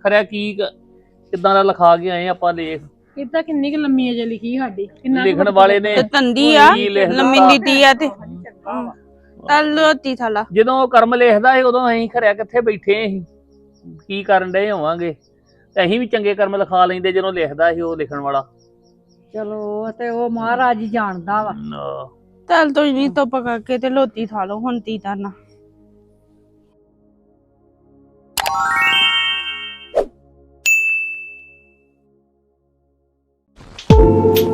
ਖਰਿਆ ਕੀ ਕ- ਕਿੱਦਾਂ ਦਾ ਲਿਖਾ ਕੇ ਆਏ ਆਪਾਂ ਲੇਖ
ਇਦਾਂ ਕਿੰਨੀ ਕੁ ਲੰਮੀ ਅਜੇ ਲਿਖੀ ਸਾਡੀ। ਕਿੰਨਾ ਕੁ
ਲਿਖਣ ਵਾਲੇ ਨੇ
ਤੇ ਤੰਦੀ ਆ
ਕੀ ਲਿਖ ਦਿੱਤਾ?
ਲੰਮੀ ਨੀਤੀ ਆ ਤੇ ਚੱਲ ਲੋਤੀ ਥਾਲਾ।
ਜਦੋਂ ਉਹ ਕਰਮ ਲਿਖਦਾ ਸੀ ਉਦੋਂ ਅਸੀਂ ਖਰਿਆ ਕਿੱਥੇ ਬੈਠੇ ਸੀ? ਕੀ ਕਰਨ ਡਏ ਹੋਵਾਂਗੇ? ਤੇ ਅਸੀਂ ਵੀ ਚੰਗੇ ਕਰਮ ਲਿਖਾ ਲੈਂਦੇ ਜਦੋਂ ਲਿਖਦਾ ਸੀ ਉਹ ਲਿਖਣ ਵਾਲਾ।
ਚਲੋ ਉਹ ਤੇ ਉਹ ਮਹਾਰਾਜ ਹੀ ਜਾਣਦਾ ਵਾ।
ਨਾ।
ਚੱਲ ਤੂੰ ਨਹੀਂ ਤੋਂ ਪਕਾ ਕੇ ਤੇ ਲੋਤੀ ਥਾ ਲਓ ਹੁਣ ਤੀ ਨਾ